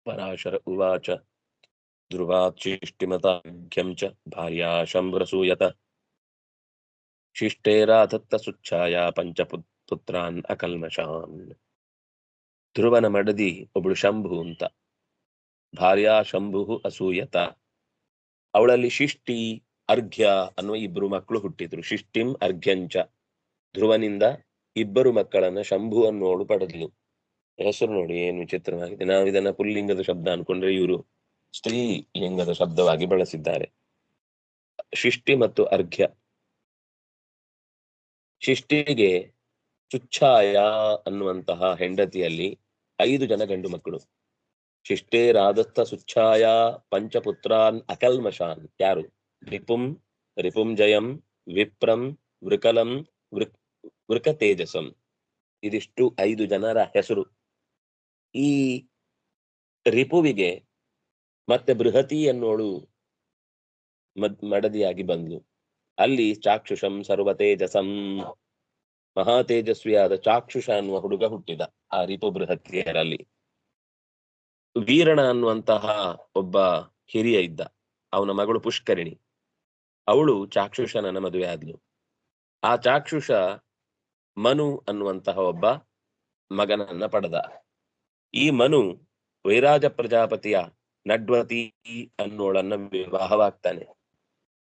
ಪರಾಶರ ಉವಾಚ ಧ್ರುವಾಚಿಷ್ಟಿಮತಾಘ್ಯಂ ಚ ಭಾರ್ಯಾ ಶಂಭ್ರಸೂಯತ ಶಿಷ್ಟೇರಾಧತ್ತ ಸುಚ್ಛಾಯ ಪಂಚಪುತ್ ಪುತ್ರಾನ್ ಅಕಲ್ಮಶಾನ್ ಧ್ರುವನ ಮಡದಿ ಒಬ್ಳು ಶಂಭು ಅಂತ. ಭಾರ್ಯಾ ಶಂಭು ಅಸೂಯತ. ಅವಳಲ್ಲಿ ಶಿಷ್ಟಿ, ಅರ್ಘ್ಯ ಅನ್ನುವ ಇಬ್ಬರು ಮಕ್ಕಳು ಹುಟ್ಟಿದ್ರು. ಶಿಷ್ಟಿಂ ಅರ್ಘ್ಯಂಚ. ಧ್ರುವನಿಂದ ಇಬ್ಬರು ಮಕ್ಕಳನ್ನ ಶಂಭು ಅನ್ನೋಳು ಪಡೆದ್ಲು. ಹೆಸರು ನೋಡಿ, ಏನು ವಿಚಿತ್ರವಾಗಿದೆ. ನಾವು ಇದನ್ನ ಪುಲ್ಲಿಂಗದ ಶಬ್ದ ಅನ್ಕೊಂಡ್ರೆ ಇವರು ಸ್ತ್ರೀ ಲಿಂಗದ ಶಬ್ದವಾಗಿ ಬಳಸಿದ್ದಾರೆ. ಶಿಷ್ಟಿ ಮತ್ತು ಅರ್ಘ್ಯ. ಶಿಷ್ಟಿಗೆ ಚುಚ್ಛಾಯ ಅನ್ನುವಂತಹ ಹೆಂಡತಿಯಲ್ಲಿ ಐದು ಜನ ಗಂಡು ಮಕ್ಕಳು. ಶಿಷ್ಟೇ ರಾಧಸ್ಥ ಸುಚ್ಛಾಯ ಪಂಚಪುತ್ರಾನ್ ಅಕಲ್ಮಶಾನ್ ಯಾರು? ರಿಪುಂ ರಿಪುಂ ಜಯಂ, ವಿಪ್ರಂ, ವೃಕಲಂ, ವೃಕ್ ವೃಕ ತೇಜಸಂ ಇದಿಷ್ಟು ಐದು ಜನರ ಹೆಸರು. ಈ ರಿಪುವಿಗೆ ಮತ್ತೆ ಬೃಹತಿ ಅನ್ನೋಳು ಮಡದಿಯಾಗಿ ಬಂದ್ಲು. ಅಲ್ಲಿ ಚಾಕ್ಷುಷಂ ಸರ್ವ ತೇಜಸಂ ಮಹಾ ತೇಜಸ್ವಿಯಾದ ಚಾಕ್ಷುಷ ಅನ್ನುವ ಹುಡುಗ ಹುಟ್ಟಿದ ಆ ರಿಪು ಬೃಹತ್ಯರಲ್ಲಿ ವೀರಣ ಅನ್ನುವಂತಹ ಒಬ್ಬ ಹಿರಿಯ ಇದ್ದ. ಅವನ ಮಗಳು ಪುಷ್ಕರಿಣಿ. ಅವಳು ಚಾಕ್ಷುಷನ ಮದುವೆ ಆದ್ಲು. ಆ ಚಾಕ್ಷುಷ ಮನು ಅನ್ನುವಂತಹ ಒಬ್ಬ ಮಗನನ್ನ ಪಡೆದ. ಈ ಮನು ವೈರಾಜ ಪ್ರಜಾಪತಿಯ ನಡ್ವತಿ ಅನ್ನೋಳನ್ನ ವಿವಾಹವಾಗ್ತಾನೆ.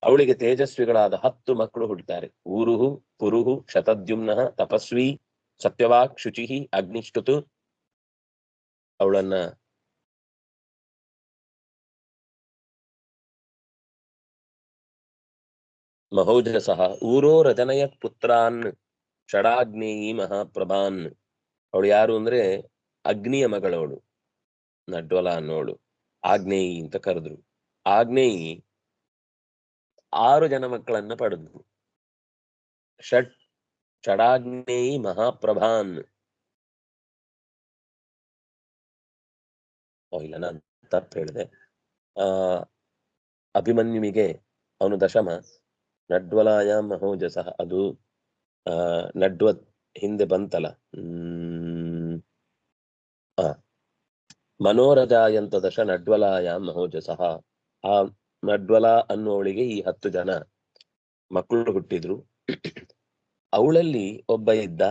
ಅವಳಿಗೆ ತೇಜಸ್ವಿಗಳಾದ ಹತ್ತು ಮಕ್ಕಳು ಹುಡ್ತಾರೆ ಊರುಹು, ಪುರುಹು, ಶತದ್ಯುಮ್ನ, ತಪಸ್ವಿ, ಸತ್ಯವಾಕ್, ಶುಚಿಹಿ, ಅಗ್ನಿಷ್ಠುತು. ಅವಳನ್ನ ಮಹೋಜಸಃ ಊರೋ ರಜನಯ ಪುತ್ರಾನ್, ಷಡಾಗ್ನೇಯಿ ಮಹಾಪ್ರಭಾನ್. ಅವಳು ಯಾರು ಅಂದ್ರೆ ಅಗ್ನಿಯ ಮಗಳವಳು, ನಡ್ವಲ ಅನ್ನೋಳು. ಆಗ್ನೇಯಿ ಅಂತ ಕರೆದ್ರು. ಆಗ್ನೇಯಿ ಆರು ಜನ ಮಕ್ಕಳನ್ನ ಪಡೆದ್ರು ಷಟ್ ಷಡಾಗ್ನೇಯಿ ಮಹಾಪ್ರಭಾನ್. ಓ, ಇಲ್ಲ, ನಾನು ತಪ್ಪು ಹೇಳಿದೆ. ಆ, ಅಭಿಮನ್ಯುವಿಗೆ ಅವನು ದಶಮ, ನಡ್ವಲಾಯ ಮಹೋಜಸ ಅದು, ಆ, ನಡ್ವ ಹಿಂದೆ ಬಂತಲ್ಲ, ಹ್ಮ್ ಮನೋರಜಾಯಂತ ದಶ ನಡ್ವಲಾಯ ಮಹೋಜಸಹ ಆ ನಡ್ವಲ ಅನ್ನುವಳಿಗೆ ಈ ಹತ್ತು ಜನ ಮಕ್ಕಳು ಹುಟ್ಟಿದ್ರು. ಅವಳಲ್ಲಿ ಒಬ್ಬ ಇದ್ದ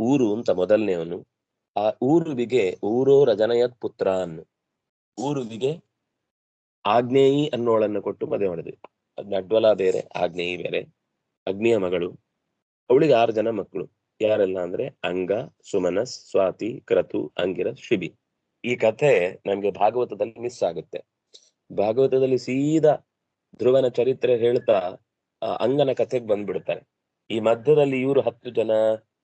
ಊರು ಅಂತ ಮೊದಲನೆಯವನು ಆ ಊರುವಿಗೆ ಊರೋ ರಜನಯತ್ ಪುತ್ರ ಅನ್ನು. ಊರುವಿಗೆ ಆಗ್ನೇಯಿ ಅನ್ನೋಳನ್ನು ಕೊಟ್ಟು ಮದುವೆ ಮಾಡಿದ್ವಿ. ಅದ್ ನಡ್ವಲ ಬೇರೆ, ಆಗ್ನೇಯಿ ಬೇರೆ ಅಗ್ನಿಯ ಮಗಳು. ಅವಳಿಗೆ ಆರು ಜನ ಮಕ್ಕಳು. ಯಾರೆಲ್ಲ ಅಂದ್ರೆ ಅಂಗ, ಸುಮನಸ್, ಸ್ವಾತಿ, ಕ್ರತು ಅಂಗಿರ ಶಿಬಿ. ಈ ಕಥೆ ನಮ್ಗೆ ಭಾಗವತದಲ್ಲಿ ಮಿಸ್ ಆಗುತ್ತೆ. ಭಾಗವತದಲ್ಲಿ ಸೀದಾ ಧ್ರುವನ ಚರಿತ್ರೆ ಹೇಳ್ತಾ ಆ, ಅಂಗನ ಕಥೆಗೆ ಬಂದ್ಬಿಡ್ತಾರೆ. ಈ ಮಧ್ಯದಲ್ಲಿ ಇವರು ಹತ್ತು ಜನ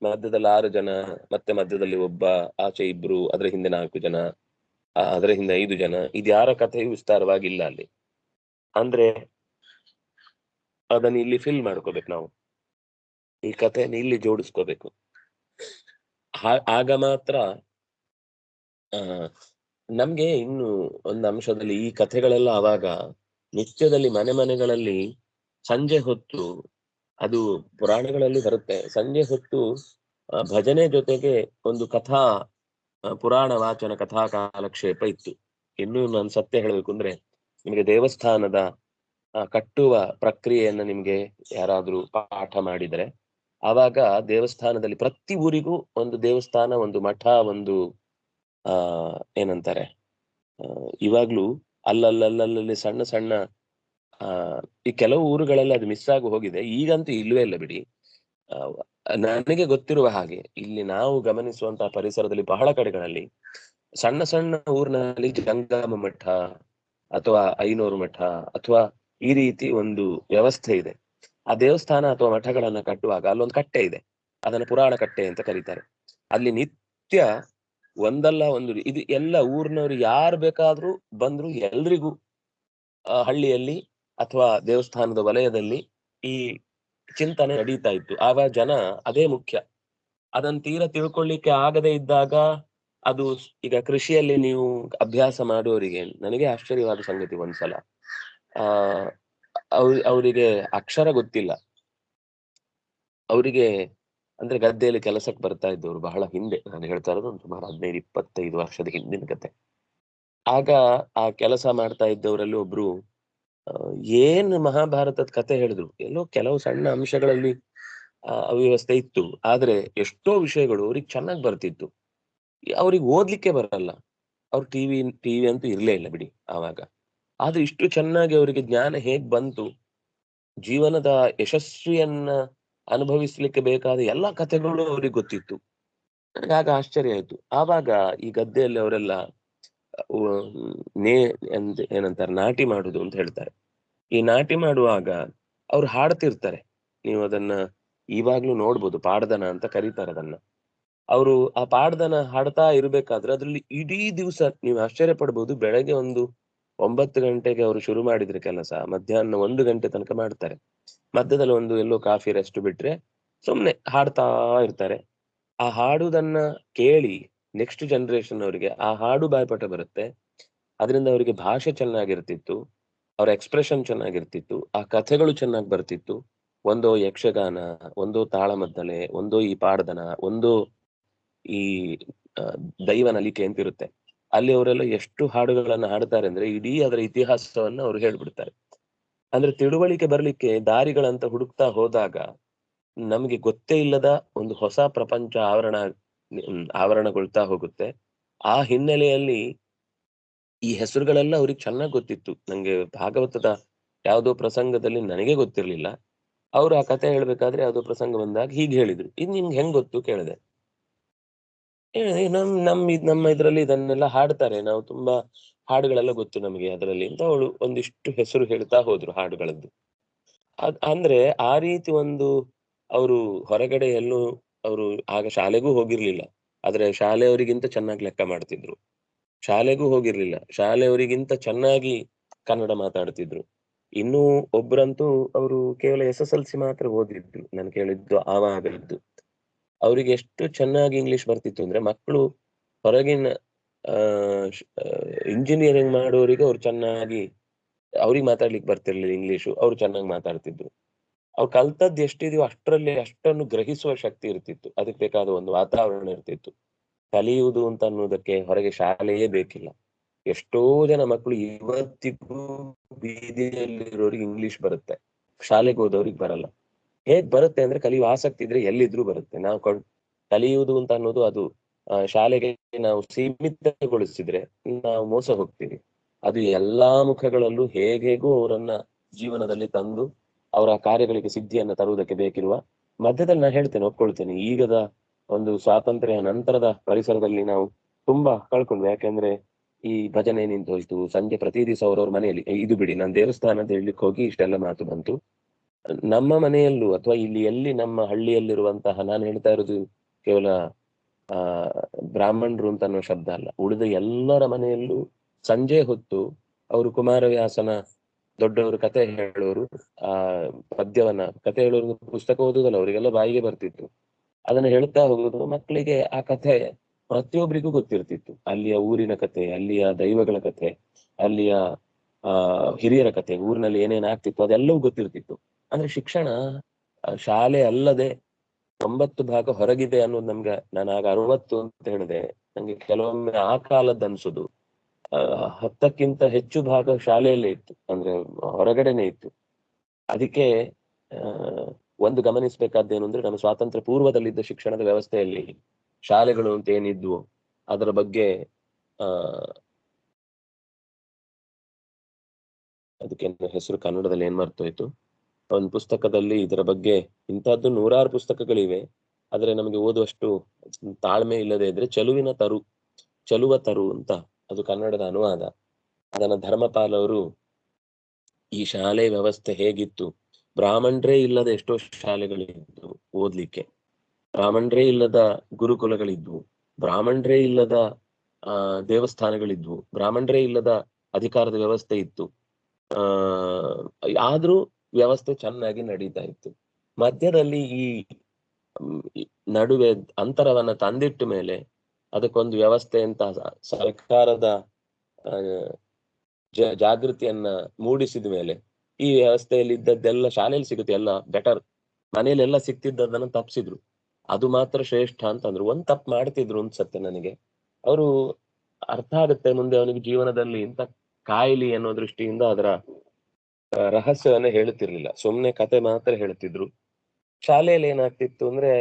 ಮಧ್ಯದಲ್ಲಿ ಆರು ಜನ ಮತ್ತೆ ಮಧ್ಯದಲ್ಲಿ ಒಬ್ಬ ಆಚೆ ಇಬ್ರು ಅದ್ರ ಹಿಂದೆ ನಾಲ್ಕು ಜನ ಅದರ ಹಿಂದೆ ಐದು ಜನ ಇದು ಯಾರ ಕಥೆಯು ವಿಸ್ತಾರವಾಗಿಲ್ಲ ಅಲ್ಲಿ. ಅಂದ್ರೆ ಅದನ್ನ ಇಲ್ಲಿ ಫಿಲ್ ಮಾಡ್ಕೋಬೇಕು ನಾವು. ಈ ಕಥೆಯನ್ನು ಇಲ್ಲಿ ಜೋಡಿಸ್ಕೋಬೇಕು. ಆಗ ಮಾತ್ರ ನಮ್ಗೆ ಇನ್ನು ಒಂದು ಅಂಶದಲ್ಲಿ ಈ ಕಥೆಗಳೆಲ್ಲ ಆವಾಗ ನಿತ್ಯದಲ್ಲಿ ಮನೆ ಮನೆಗಳಲ್ಲಿ ಸಂಜೆ ಹೊತ್ತು ಅದು ಪುರಾಣಗಳಲ್ಲಿ ಬರುತ್ತೆ. ಸಂಜೆ ಹೊತ್ತು ಭಜನೆ ಜೊತೆಗೆ ಒಂದು ಕಥಾ ಪುರಾಣ ವಾಚನ ಕಥಾ ಕಾಲಕ್ಷೇಪ ಇತ್ತು. ಇನ್ನು ನಾನು ಸತ್ಯ ಹೇಳಬೇಕು ಅಂದ್ರೆ ನಿಮಗೆ ದೇವಸ್ಥಾನದ ಕಟ್ಟುವ ಪ್ರಕ್ರಿಯೆಯನ್ನ ನಿಮ್ಗೆ ಯಾರಾದ್ರೂ ಪಾಠ ಮಾಡಿದರೆ, ಆವಾಗ ದೇವಸ್ಥಾನದಲ್ಲಿ ಪ್ರತಿ ಊರಿಗೂ ಒಂದು ದೇವಸ್ಥಾನ, ಒಂದು ಮಠ, ಒಂದು ಆ, ಏನಂತಾರೆ? ಇವಾಗ್ಲೂ ಅಲ್ಲಲ್ಲಲ್ಲಲ್ಲಿ ಸಣ್ಣ ಸಣ್ಣ, ಆ, ಈ ಕೆಲವು ಊರುಗಳಲ್ಲಿ ಅದು ಮಿಸ್ ಆಗಿ ಹೋಗಿದೆ. ಈಗಂತೂ ಇಲ್ವೇ ಇಲ್ಲ ಬಿಡಿ. ನನಗೆ ಗೊತ್ತಿರುವ ಹಾಗೆ ಇಲ್ಲಿ ನಾವು ಗಮನಿಸುವಂತಹ ಪರಿಸರದಲ್ಲಿ ಬಹಳ ಕಡೆಗಳಲ್ಲಿ ಸಣ್ಣ ಸಣ್ಣ ಊರಿನಲ್ಲಿ ಜಂಗಮ ಮಠ ಅಥವಾ ಐನೂರು ಮಠ ಅಥವಾ ಈ ರೀತಿ ಒಂದು ವ್ಯವಸ್ಥೆ ಇದೆ. ಆ ದೇವಸ್ಥಾನ ಅಥವಾ ಮಠಗಳನ್ನ ಕಟ್ಟುವಾಗ ಅಲ್ಲೊಂದು ಕಟ್ಟೆ ಇದೆ. ಅದನ್ನ ಪುರಾಣ ಕಟ್ಟೆ ಅಂತ ಕರೀತಾರೆ. ಅಲ್ಲಿ ನಿತ್ಯ ಒಂದಲ್ಲ ಒಂದು ಇದು ಎಲ್ಲ ಊರಿನವ್ರು ಯಾರು ಬೇಕಾದ್ರೂ ಬಂದ್ರು ಎಲ್ರಿಗೂ ಹಳ್ಳಿಯಲ್ಲಿ ಅಥವಾ ದೇವಸ್ಥಾನದ ವಲಯದಲ್ಲಿ ಈ ಚಿಂತನೆ ನಡೀತಾ ಇತ್ತು. ಆಗ ಜನ ಅದೇ ಮುಖ್ಯ. ಅದನ್ನ ತೀರ ತಿಳ್ಕೊಳ್ಳಿಕ್ಕೆ ಆಗದೆ ಇದ್ದಾಗ ಅದು ಈಗ ಕೃಷಿಯಲ್ಲಿ ನೀವು ಅಭ್ಯಾಸ ಮಾಡುವವರಿಗೆ ನನಗೆ ಆಶ್ಚರ್ಯವಾದ ಸಂಗತಿ ಒಂದ್ಸಲ. ಆ, ಅವ್ರ, ಅವರಿಗೆ ಅಕ್ಷರ ಗೊತ್ತಿಲ್ಲ. ಅವರಿಗೆ ಅಂದ್ರೆ ಗದ್ದೆಯಲ್ಲಿ ಕೆಲಸಕ್ಕೆ ಬರ್ತಾ ಇದ್ದವರು ಬಹಳ ಹಿಂದೆ. ನಾನು ಹೇಳ್ತಾ ಇರೋದು ಸುಮಾರು ಹದಿನೈದು, ಇಪ್ಪತ್ತೈದು ವರ್ಷದ ಹಿಂದಿನ ಕತೆ ಆಗ ಆ ಕೆಲಸ ಮಾಡ್ತಾ ಇದ್ದವರಲ್ಲಿ ಒಬ್ರು ಏನ್ ಮಹಾಭಾರತದ ಕತೆ ಹೇಳಿದ್ರು? ಎಲ್ಲೋ ಕೆಲವು ಸಣ್ಣ ಅಂಶಗಳಲ್ಲಿ ಅವ್ಯವಸ್ಥೆ ಇತ್ತು. ಆದ್ರೆ ಎಷ್ಟೋ ವಿಷಯಗಳು ಅವ್ರಿಗೆ ಚೆನ್ನಾಗಿ ಬರ್ತಿತ್ತು. ಅವ್ರಿಗೆ ಓದ್ಲಿಕ್ಕೆ ಬರಲ್ಲ. ಅವ್ರು ಟಿವಿ ಟಿವಿ ಅಂತೂ ಇರ್ಲೇ ಇಲ್ಲ ಬಿಡಿ ಆವಾಗ. ಆದ್ರೆ ಇಷ್ಟು ಚೆನ್ನಾಗಿ ಅವರಿಗೆ ಜ್ಞಾನ ಹೇಗ್ ಬಂತು? ಜೀವನದ ಯಶಸ್ವಿಯನ್ನ ಅನುಭವಿಸ್ಲಿಕ್ಕೆ ಬೇಕಾದ ಎಲ್ಲಾ ಕಥೆಗಳು ಅವ್ರಿಗೆ ಗೊತ್ತಿತ್ತು. ನನಗೆ ಆಗ ಆಶ್ಚರ್ಯ ಆಯ್ತು. ಆವಾಗ ಈ ಗದ್ದೆಯಲ್ಲಿ ಅವರೆಲ್ಲ ನೇ ಏನಂತಾರೆ, ನಾಟಿ ಮಾಡುದು ಅಂತ ಹೇಳ್ತಾರೆ. ಈ ನಾಟಿ ಮಾಡುವಾಗ ಅವ್ರು ಹಾಡ್ತಿರ್ತಾರೆ. ನೀವು ಅದನ್ನ ಇವಾಗ್ಲೂ ನೋಡ್ಬೋದು, ಪಾಡ್ದನ ಅಂತ ಕರೀತಾರೆ ಅದನ್ನ. ಅವರು ಆ ಪಾಡ್ದನ ಹಾಡ್ತಾ ಇರ್ಬೇಕಾದ್ರೆ ಅದ್ರಲ್ಲಿ ಇಡೀ ದಿವಸ ನೀವು ಆಶ್ಚರ್ಯ ಪಡ್ಬೋದು, ಬೆಳಗ್ಗೆ ಒಂದು ಒಂಬತ್ತು ಗಂಟೆಗೆ ಅವರು ಶುರು ಮಾಡಿದ್ರೆ ಕೆಲಸ, ಮಧ್ಯಾಹ್ನ ಒಂದು ಗಂಟೆ ತನಕ ಮಾಡ್ತಾರೆ. ಮಧ್ಯದಲ್ಲಿ ಒಂದು ಎಲ್ಲೋ ಕಾಫಿ ರೆಸ್ಟ್ ಬಿಟ್ರೆ ಸುಮ್ನೆ ಹಾಡ್ತಾ ಇರ್ತಾರೆ. ಆ ಹಾಡುದನ್ನ ಕೇಳಿ ನೆಕ್ಸ್ಟ್ ಜನರೇಷನ್ ಅವರಿಗೆ ಆ ಹಾಡು ಬಾಯ್ಪಾಠ ಬರುತ್ತೆ. ಅದರಿಂದ ಅವರಿಗೆ ಭಾಷೆ ಚೆನ್ನಾಗಿರ್ತಿತ್ತು, ಅವ್ರ ಎಕ್ಸ್ಪ್ರೆಷನ್ ಚೆನ್ನಾಗಿರ್ತಿತ್ತು, ಆ ಕಥೆಗಳು ಚೆನ್ನಾಗಿ ಬರ್ತಿತ್ತು. ಒಂದೋ ಯಕ್ಷಗಾನ, ಒಂದೋ ತಾಳಮದ್ದಲೆ, ಒಂದೋ ಈ ಪಾಡದನ, ಒಂದೋ ಈ ದೈವ ನಲಿಕೆ ಅಂತಿರುತ್ತೆ. ಅಲ್ಲಿ ಅವರೆಲ್ಲ ಎಷ್ಟು ಹಾಡುಗಳನ್ನ ಹಾಡ್ತಾರೆ ಅಂದ್ರೆ ಇಡೀ ಅದರ ಇತಿಹಾಸವನ್ನ ಅವ್ರು ಹೇಳ್ಬಿಡ್ತಾರೆ. ಅಂದ್ರೆ ತಿಳುವಳಿಕೆ ಬರ್ಲಿಕ್ಕೆ ದಾರಿಗಳಂತ ಹುಡುಕ್ತಾ ಹೋದಾಗ ನಮಗೆ ಗೊತ್ತೇ ಇಲ್ಲದ ಒಂದು ಹೊಸ ಪ್ರಪಂಚ ಆವರಣ ಆವರಣಗೊಳ್ತಾ ಹೋಗುತ್ತೆ. ಆ ಹಿನ್ನೆಲೆಯಲ್ಲಿ ಈ ಹೆಸರುಗಳೆಲ್ಲ ಅವ್ರಿಗೆ ಚೆನ್ನಾಗಿ ಗೊತ್ತಿತ್ತು. ನಂಗೆ ಭಾಗವತದ ಯಾವುದೋ ಪ್ರಸಂಗದಲ್ಲಿ ನನಗೆ ಗೊತ್ತಿರ್ಲಿಲ್ಲ. ಅವ್ರು ಆ ಕತೆ ಹೇಳ್ಬೇಕಾದ್ರೆ ಯಾವುದೋ ಪ್ರಸಂಗ ಬಂದಾಗ ಹೀಗೆ ಹೇಳಿದ್ರು. ಇದು ನಿಮ್ಗೆ ಹೆಂಗ್ ಗೊತ್ತು ಕೇಳಿದೆ. ನಮ್ ನಮ್ ಇದ್- ನಮ್ಮ ಇದ್ರಲ್ಲಿ ಇದನ್ನೆಲ್ಲ ಹಾಡ್ತಾರೆ. ನಾವು ತುಂಬಾ ಹಾಡುಗಳೆಲ್ಲ ಗೊತ್ತು ನಮಗೆ ಅದರಲ್ಲಿ ಅಂತ ಅವಳು ಒಂದಿಷ್ಟು ಹೆಸರು ಹೇಳ್ತಾ ಹೋದ್ರು ಹಾಡುಗಳದ್ದು. ಅದ್ ಅಂದ್ರೆ ಆ ರೀತಿ ಒಂದು ಅವರು ಹೊರಗಡೆ ಎಲ್ಲೂ ಅವರು ಆಗ ಶಾಲೆಗೂ ಹೋಗಿರ್ಲಿಲ್ಲ. ಆದ್ರೆ ಶಾಲೆಯವರಿಗಿಂತ ಚೆನ್ನಾಗಿ ಲೆಕ್ಕ ಮಾಡ್ತಿದ್ರು. ಶಾಲೆಗೂ ಹೋಗಿರ್ಲಿಲ್ಲ. ಶಾಲೆಯವರಿಗಿಂತ ಚೆನ್ನಾಗಿ ಕನ್ನಡ ಮಾತಾಡ್ತಿದ್ರು. ಇನ್ನು ಒಬ್ರಂತೂ ಅವರು ಕೇವಲ ಎಸ್ ಎಸ್ ಎಲ್ ಸಿ ಮಾತ್ರ ಓದಿದ್ರು ನಾನು ಕೇಳಿದ್ದು ಆವಾಗ ಇದ್ದು ಅವರಿಗೆ ಎಷ್ಟು ಚೆನ್ನಾಗಿ ಇಂಗ್ಲಿಷ್ ಬರ್ತಿತ್ತು ಅಂದ್ರೆ ಮಕ್ಕಳು ಹೊರಗಿನ ಇಂಜಿನಿಯರಿಂಗ್ ಮಾಡುವವರಿಗೆ ಅವ್ರು ಚೆನ್ನಾಗಿ, ಅವ್ರಿಗೆ ಮಾತಾಡ್ಲಿಕ್ಕೆ ಬರ್ತಿರ್ಲಿಲ್ಲ ಇಂಗ್ಲಿಷು ಅವ್ರು ಚೆನ್ನಾಗಿ ಮಾತಾಡ್ತಿದ್ರು. ಅವ್ರು ಕಲ್ತದ್ದು ಎಷ್ಟಿದೆಯೋ ಅಷ್ಟರಲ್ಲಿ ಅಷ್ಟನ್ನು ಗ್ರಹಿಸುವ ಶಕ್ತಿ ಇರ್ತಿತ್ತು. ಅದಕ್ಕೆ ಬೇಕಾದ ಒಂದು ವಾತಾವರಣ ಇರ್ತಿತ್ತು. ಕಲಿಯುವುದು ಅಂತ ಅನ್ನೋದಕ್ಕೆ ಹೊರಗೆ ಶಾಲೆಯೇ ಬೇಕಿಲ್ಲ. ಎಷ್ಟೋ ಜನ ಮಕ್ಕಳು ಇವತ್ತಿಗೂ ಬೀದಿಯಲ್ಲಿರೋರಿಗೆ ಇಂಗ್ಲಿಷ್ ಬರುತ್ತೆ. ಶಾಲೆಗೆ ಹೋದವ್ರಿಗೆ ಬರಲ್ಲ. ಹೇಗ್ ಬರುತ್ತೆ ಅಂದ್ರೆ ಕಲಿಯುವ ಆಸಕ್ತಿ ಇದ್ರೆ ಎಲ್ಲಿದ್ರೂ ಬರುತ್ತೆ. ನಾವು ಕಲಿಯುವುದು ಅಂತ ಅನ್ನೋದು ಅದು ಆ, ಶಾಲೆಗೆ ನಾವು ಸೀಮಿತಗೊಳಿಸಿದ್ರೆ ನಾವು ಮೋಸ ಹೋಗ್ತೀವಿ. ಅದು ಎಲ್ಲಾ ಮುಖಗಳಲ್ಲೂ ಹೇಗೆಗೂ ಅವರನ್ನ ಜೀವನದಲ್ಲಿ ತಂದು ಅವರ ಕಾರ್ಯಗಳಿಗೆ ಸಿದ್ಧಿಯನ್ನ ತರುವುದಕ್ಕೆ ಬೇಕಿರುವ ಮಧ್ಯದಲ್ಲಿ ನಾನು ಹೇಳ್ತೇನೆ ಒಪ್ಕೊಳ್ತೇನೆ. ಈಗದ ಒಂದು ಸ್ವಾತಂತ್ರ್ಯ ನಂತರದ ಪರಿಸರದಲ್ಲಿ ನಾವು ತುಂಬಾ ಕಳ್ಕೊಂಡ್ವಿ. ಯಾಕೆಂದ್ರೆ ಈ ಭಜನೆ ನಿಂತು ಹೋಯ್ತು ಸಂಜೆ ಪ್ರತಿ ದಿವಸ ಅವ್ರವ್ರ ಮನೆಯಲ್ಲಿ ಇದು ಬಿಡಿ ನಾನು ದೇವಸ್ಥಾನ ಅಂತ ಹೇಳಲಿಕ್ಕೆ ಹೋಗಿ ಇಷ್ಟೆಲ್ಲ ಮಾತು ಬಂತು. ನಮ್ಮ ಮನೆಯಲ್ಲೂ ಅಥವಾ ಇಲ್ಲಿ ಎಲ್ಲಿ ನಮ್ಮ ಹಳ್ಳಿಯಲ್ಲಿರುವಂತಹ ನಾನು ಹೇಳ್ತಾ ಇರೋದು ಕೇವಲ ಆ, ಬ್ರಾಹ್ಮಣರು ಅಂತ ಅನ್ನೋ ಶಬ್ದ ಅಲ್ಲ. ಉಳಿದ ಎಲ್ಲರ ಮನೆಯಲ್ಲೂ ಸಂಜೆ ಹೊತ್ತು ಅವರು ಕುಮಾರವ್ಯಾಸನ ದೊಡ್ಡವರು ಕತೆ ಹೇಳೋರು, ಆ, ಪದ್ಯವನ್ನ, ಕತೆ ಹೇಳೋರು ಪುಸ್ತಕ ಓದುದಲ್ಲ, ಅವರಿಗೆಲ್ಲ ಬಾಯಿಗೆ ಬರ್ತಿತ್ತು. ಅದನ್ನ ಹೇಳ್ತಾ ಹೋಗುದು ಮಕ್ಕಳಿಗೆ ಆ ಕಥೆ ಪ್ರತಿಯೊಬ್ಬರಿಗೂ ಗೊತ್ತಿರ್ತಿತ್ತು. ಅಲ್ಲಿಯ ಊರಿನ ಕತೆ, ಅಲ್ಲಿಯ ದೈವಗಳ ಕಥೆ ಅಲ್ಲಿಯ, ಆ, ಹಿರಿಯರ ಕಥೆ ಊರಿನಲ್ಲಿ ಏನೇನ್ ಆಗ್ತಿತ್ತು ಅದೆಲ್ಲವೂ ಗೊತ್ತಿರ್ತಿತ್ತು. ಅಂದ್ರೆ ಶಿಕ್ಷಣ ಶಾಲೆ ಅಲ್ಲದೆ ತೊಂಬತ್ತು ಭಾಗ ಹೊರಗಿದೆ ಅನ್ನೋದು ನಮ್ಗೆ, ನಾನು ಆಗ ಅರವತ್ತು ಅಂತ ಹೇಳಿದೆ. ನಂಗೆ ಕೆಲವೊಮ್ಮೆ ಆ ಕಾಲದ್ದು ಅನ್ಸುದು. ಹತ್ತಕ್ಕಿಂತ ಹೆಚ್ಚು ಭಾಗ ಶಾಲೆಯಲ್ಲೇ ಇತ್ತು. ಅಂದ್ರೆ ಹೊರಗಡೆನೆ ಇತ್ತು. ಅದಕ್ಕೆ ಒಂದು ಗಮನಿಸಬೇಕಾದ್ದೇನು ಅಂದ್ರೆ, ನಮ್ಮ ಸ್ವಾತಂತ್ರ್ಯ ಪೂರ್ವದಲ್ಲಿದ್ದ ಶಿಕ್ಷಣದ ವ್ಯವಸ್ಥೆಯಲ್ಲಿ ಶಾಲೆಗಳು ಅಂತ ಏನಿದ್ವು, ಅದರ ಬಗ್ಗೆ, ಆ ಅದಕ್ಕೆ ಹೆಸರು ಕನ್ನಡದಲ್ಲಿ ಏನ್ ಮರ್ತೋಯ್ತು? ಒಂದು ಪುಸ್ತಕದಲ್ಲಿ ಇದರ ಬಗ್ಗೆ ಇಂತಹದ್ದು ನೂರಾರು ಪುಸ್ತಕಗಳಿವೆ. ಆದ್ರೆ ನಮಗೆ ಓದುವಷ್ಟು ತಾಳ್ಮೆ ಇಲ್ಲದೆ ಇದ್ರೆ ಚಲುವಿನ ತರು, ಚಲುವ ತರು ಅಂತ ಅದು ಕನ್ನಡದ ಅನುವಾದ. ಅದನ್ನ ಧರ್ಮಪಾಲ್ ಅವರು ಈ ಶಾಲೆ ವ್ಯವಸ್ಥೆ ಹೇಗಿತ್ತು? ಬ್ರಾಹ್ಮಣರೇ ಇಲ್ಲದ ಎಷ್ಟೋ ಶಾಲೆಗಳಿದ್ವು ಓದ್ಲಿಕ್ಕೆ. ಬ್ರಾಹ್ಮಣರೇ ಇಲ್ಲದ ಗುರುಕುಲಗಳಿದ್ವು. ಬ್ರಾಹ್ಮಣರೇ ಇಲ್ಲದ, ಆ, ದೇವಸ್ಥಾನಗಳಿದ್ವು. ಬ್ರಾಹ್ಮಣರೇ ಇಲ್ಲದ ಅಧಿಕಾರದ ವ್ಯವಸ್ಥೆ ಇತ್ತು. ಆ, ಆದ್ರೂ ವ್ಯವಸ್ಥೆ ಚೆನ್ನಾಗಿ ನಡೀತಾ ಇತ್ತು. ಮಧ್ಯದಲ್ಲಿ ಈ ನಡುವೆ ಅಂತರವನ್ನ ತಂದಿಟ್ಟ ಮೇಲೆ ಅದಕ್ಕೊಂದು ವ್ಯವಸ್ಥೆ ಅಂತ ಸರ್ಕಾರದ ಜಾಗೃತಿಯನ್ನ ಮೂಡಿಸಿದ ಮೇಲೆ ಈ ವ್ಯವಸ್ಥೆಯಲ್ಲಿ ಇದ್ದದ್ದೆಲ್ಲ ಶಾಲೆಯಲ್ಲಿ ಸಿಗುತ್ತೆ, ಎಲ್ಲ ಬೆಟರ್ ಎಲ್ಲ ಸಿಕ್ತಿದ್ದದನ್ನ ತಪ್ಪಿಸಿದ್ರು ಅದು ಮಾತ್ರ ಶ್ರೇಷ್ಠ ಅಂತಂದ್ರು. ಒಂದ್ ತಪ್ಪು ಮಾಡ್ತಿದ್ರು ಅನ್ಸತ್ತೆ ನನಗೆ. ಅವರು ಅರ್ಥ ಆಗುತ್ತೆ ಮುಂದೆ ಅವನಿಗೆ ಜೀವನದಲ್ಲಿ ಇಂತ ಕಾಯಿಲಿ ಅನ್ನೋ ದೃಷ್ಟಿಯಿಂದ ಅದರ ರಹಸ್ಯವನ್ನ ಹೇಳುತ್ತಿರ್ಲಿಲ್ಲ. ಸುಮ್ನೆ ಕತೆ ಮಾತ್ರ ಹೇಳ್ತಿದ್ರು ಶಾಲೆಯಲ್ಲಿ ಏನಾಗ್ತಿತ್ತು ಅಂದ್ರೆ,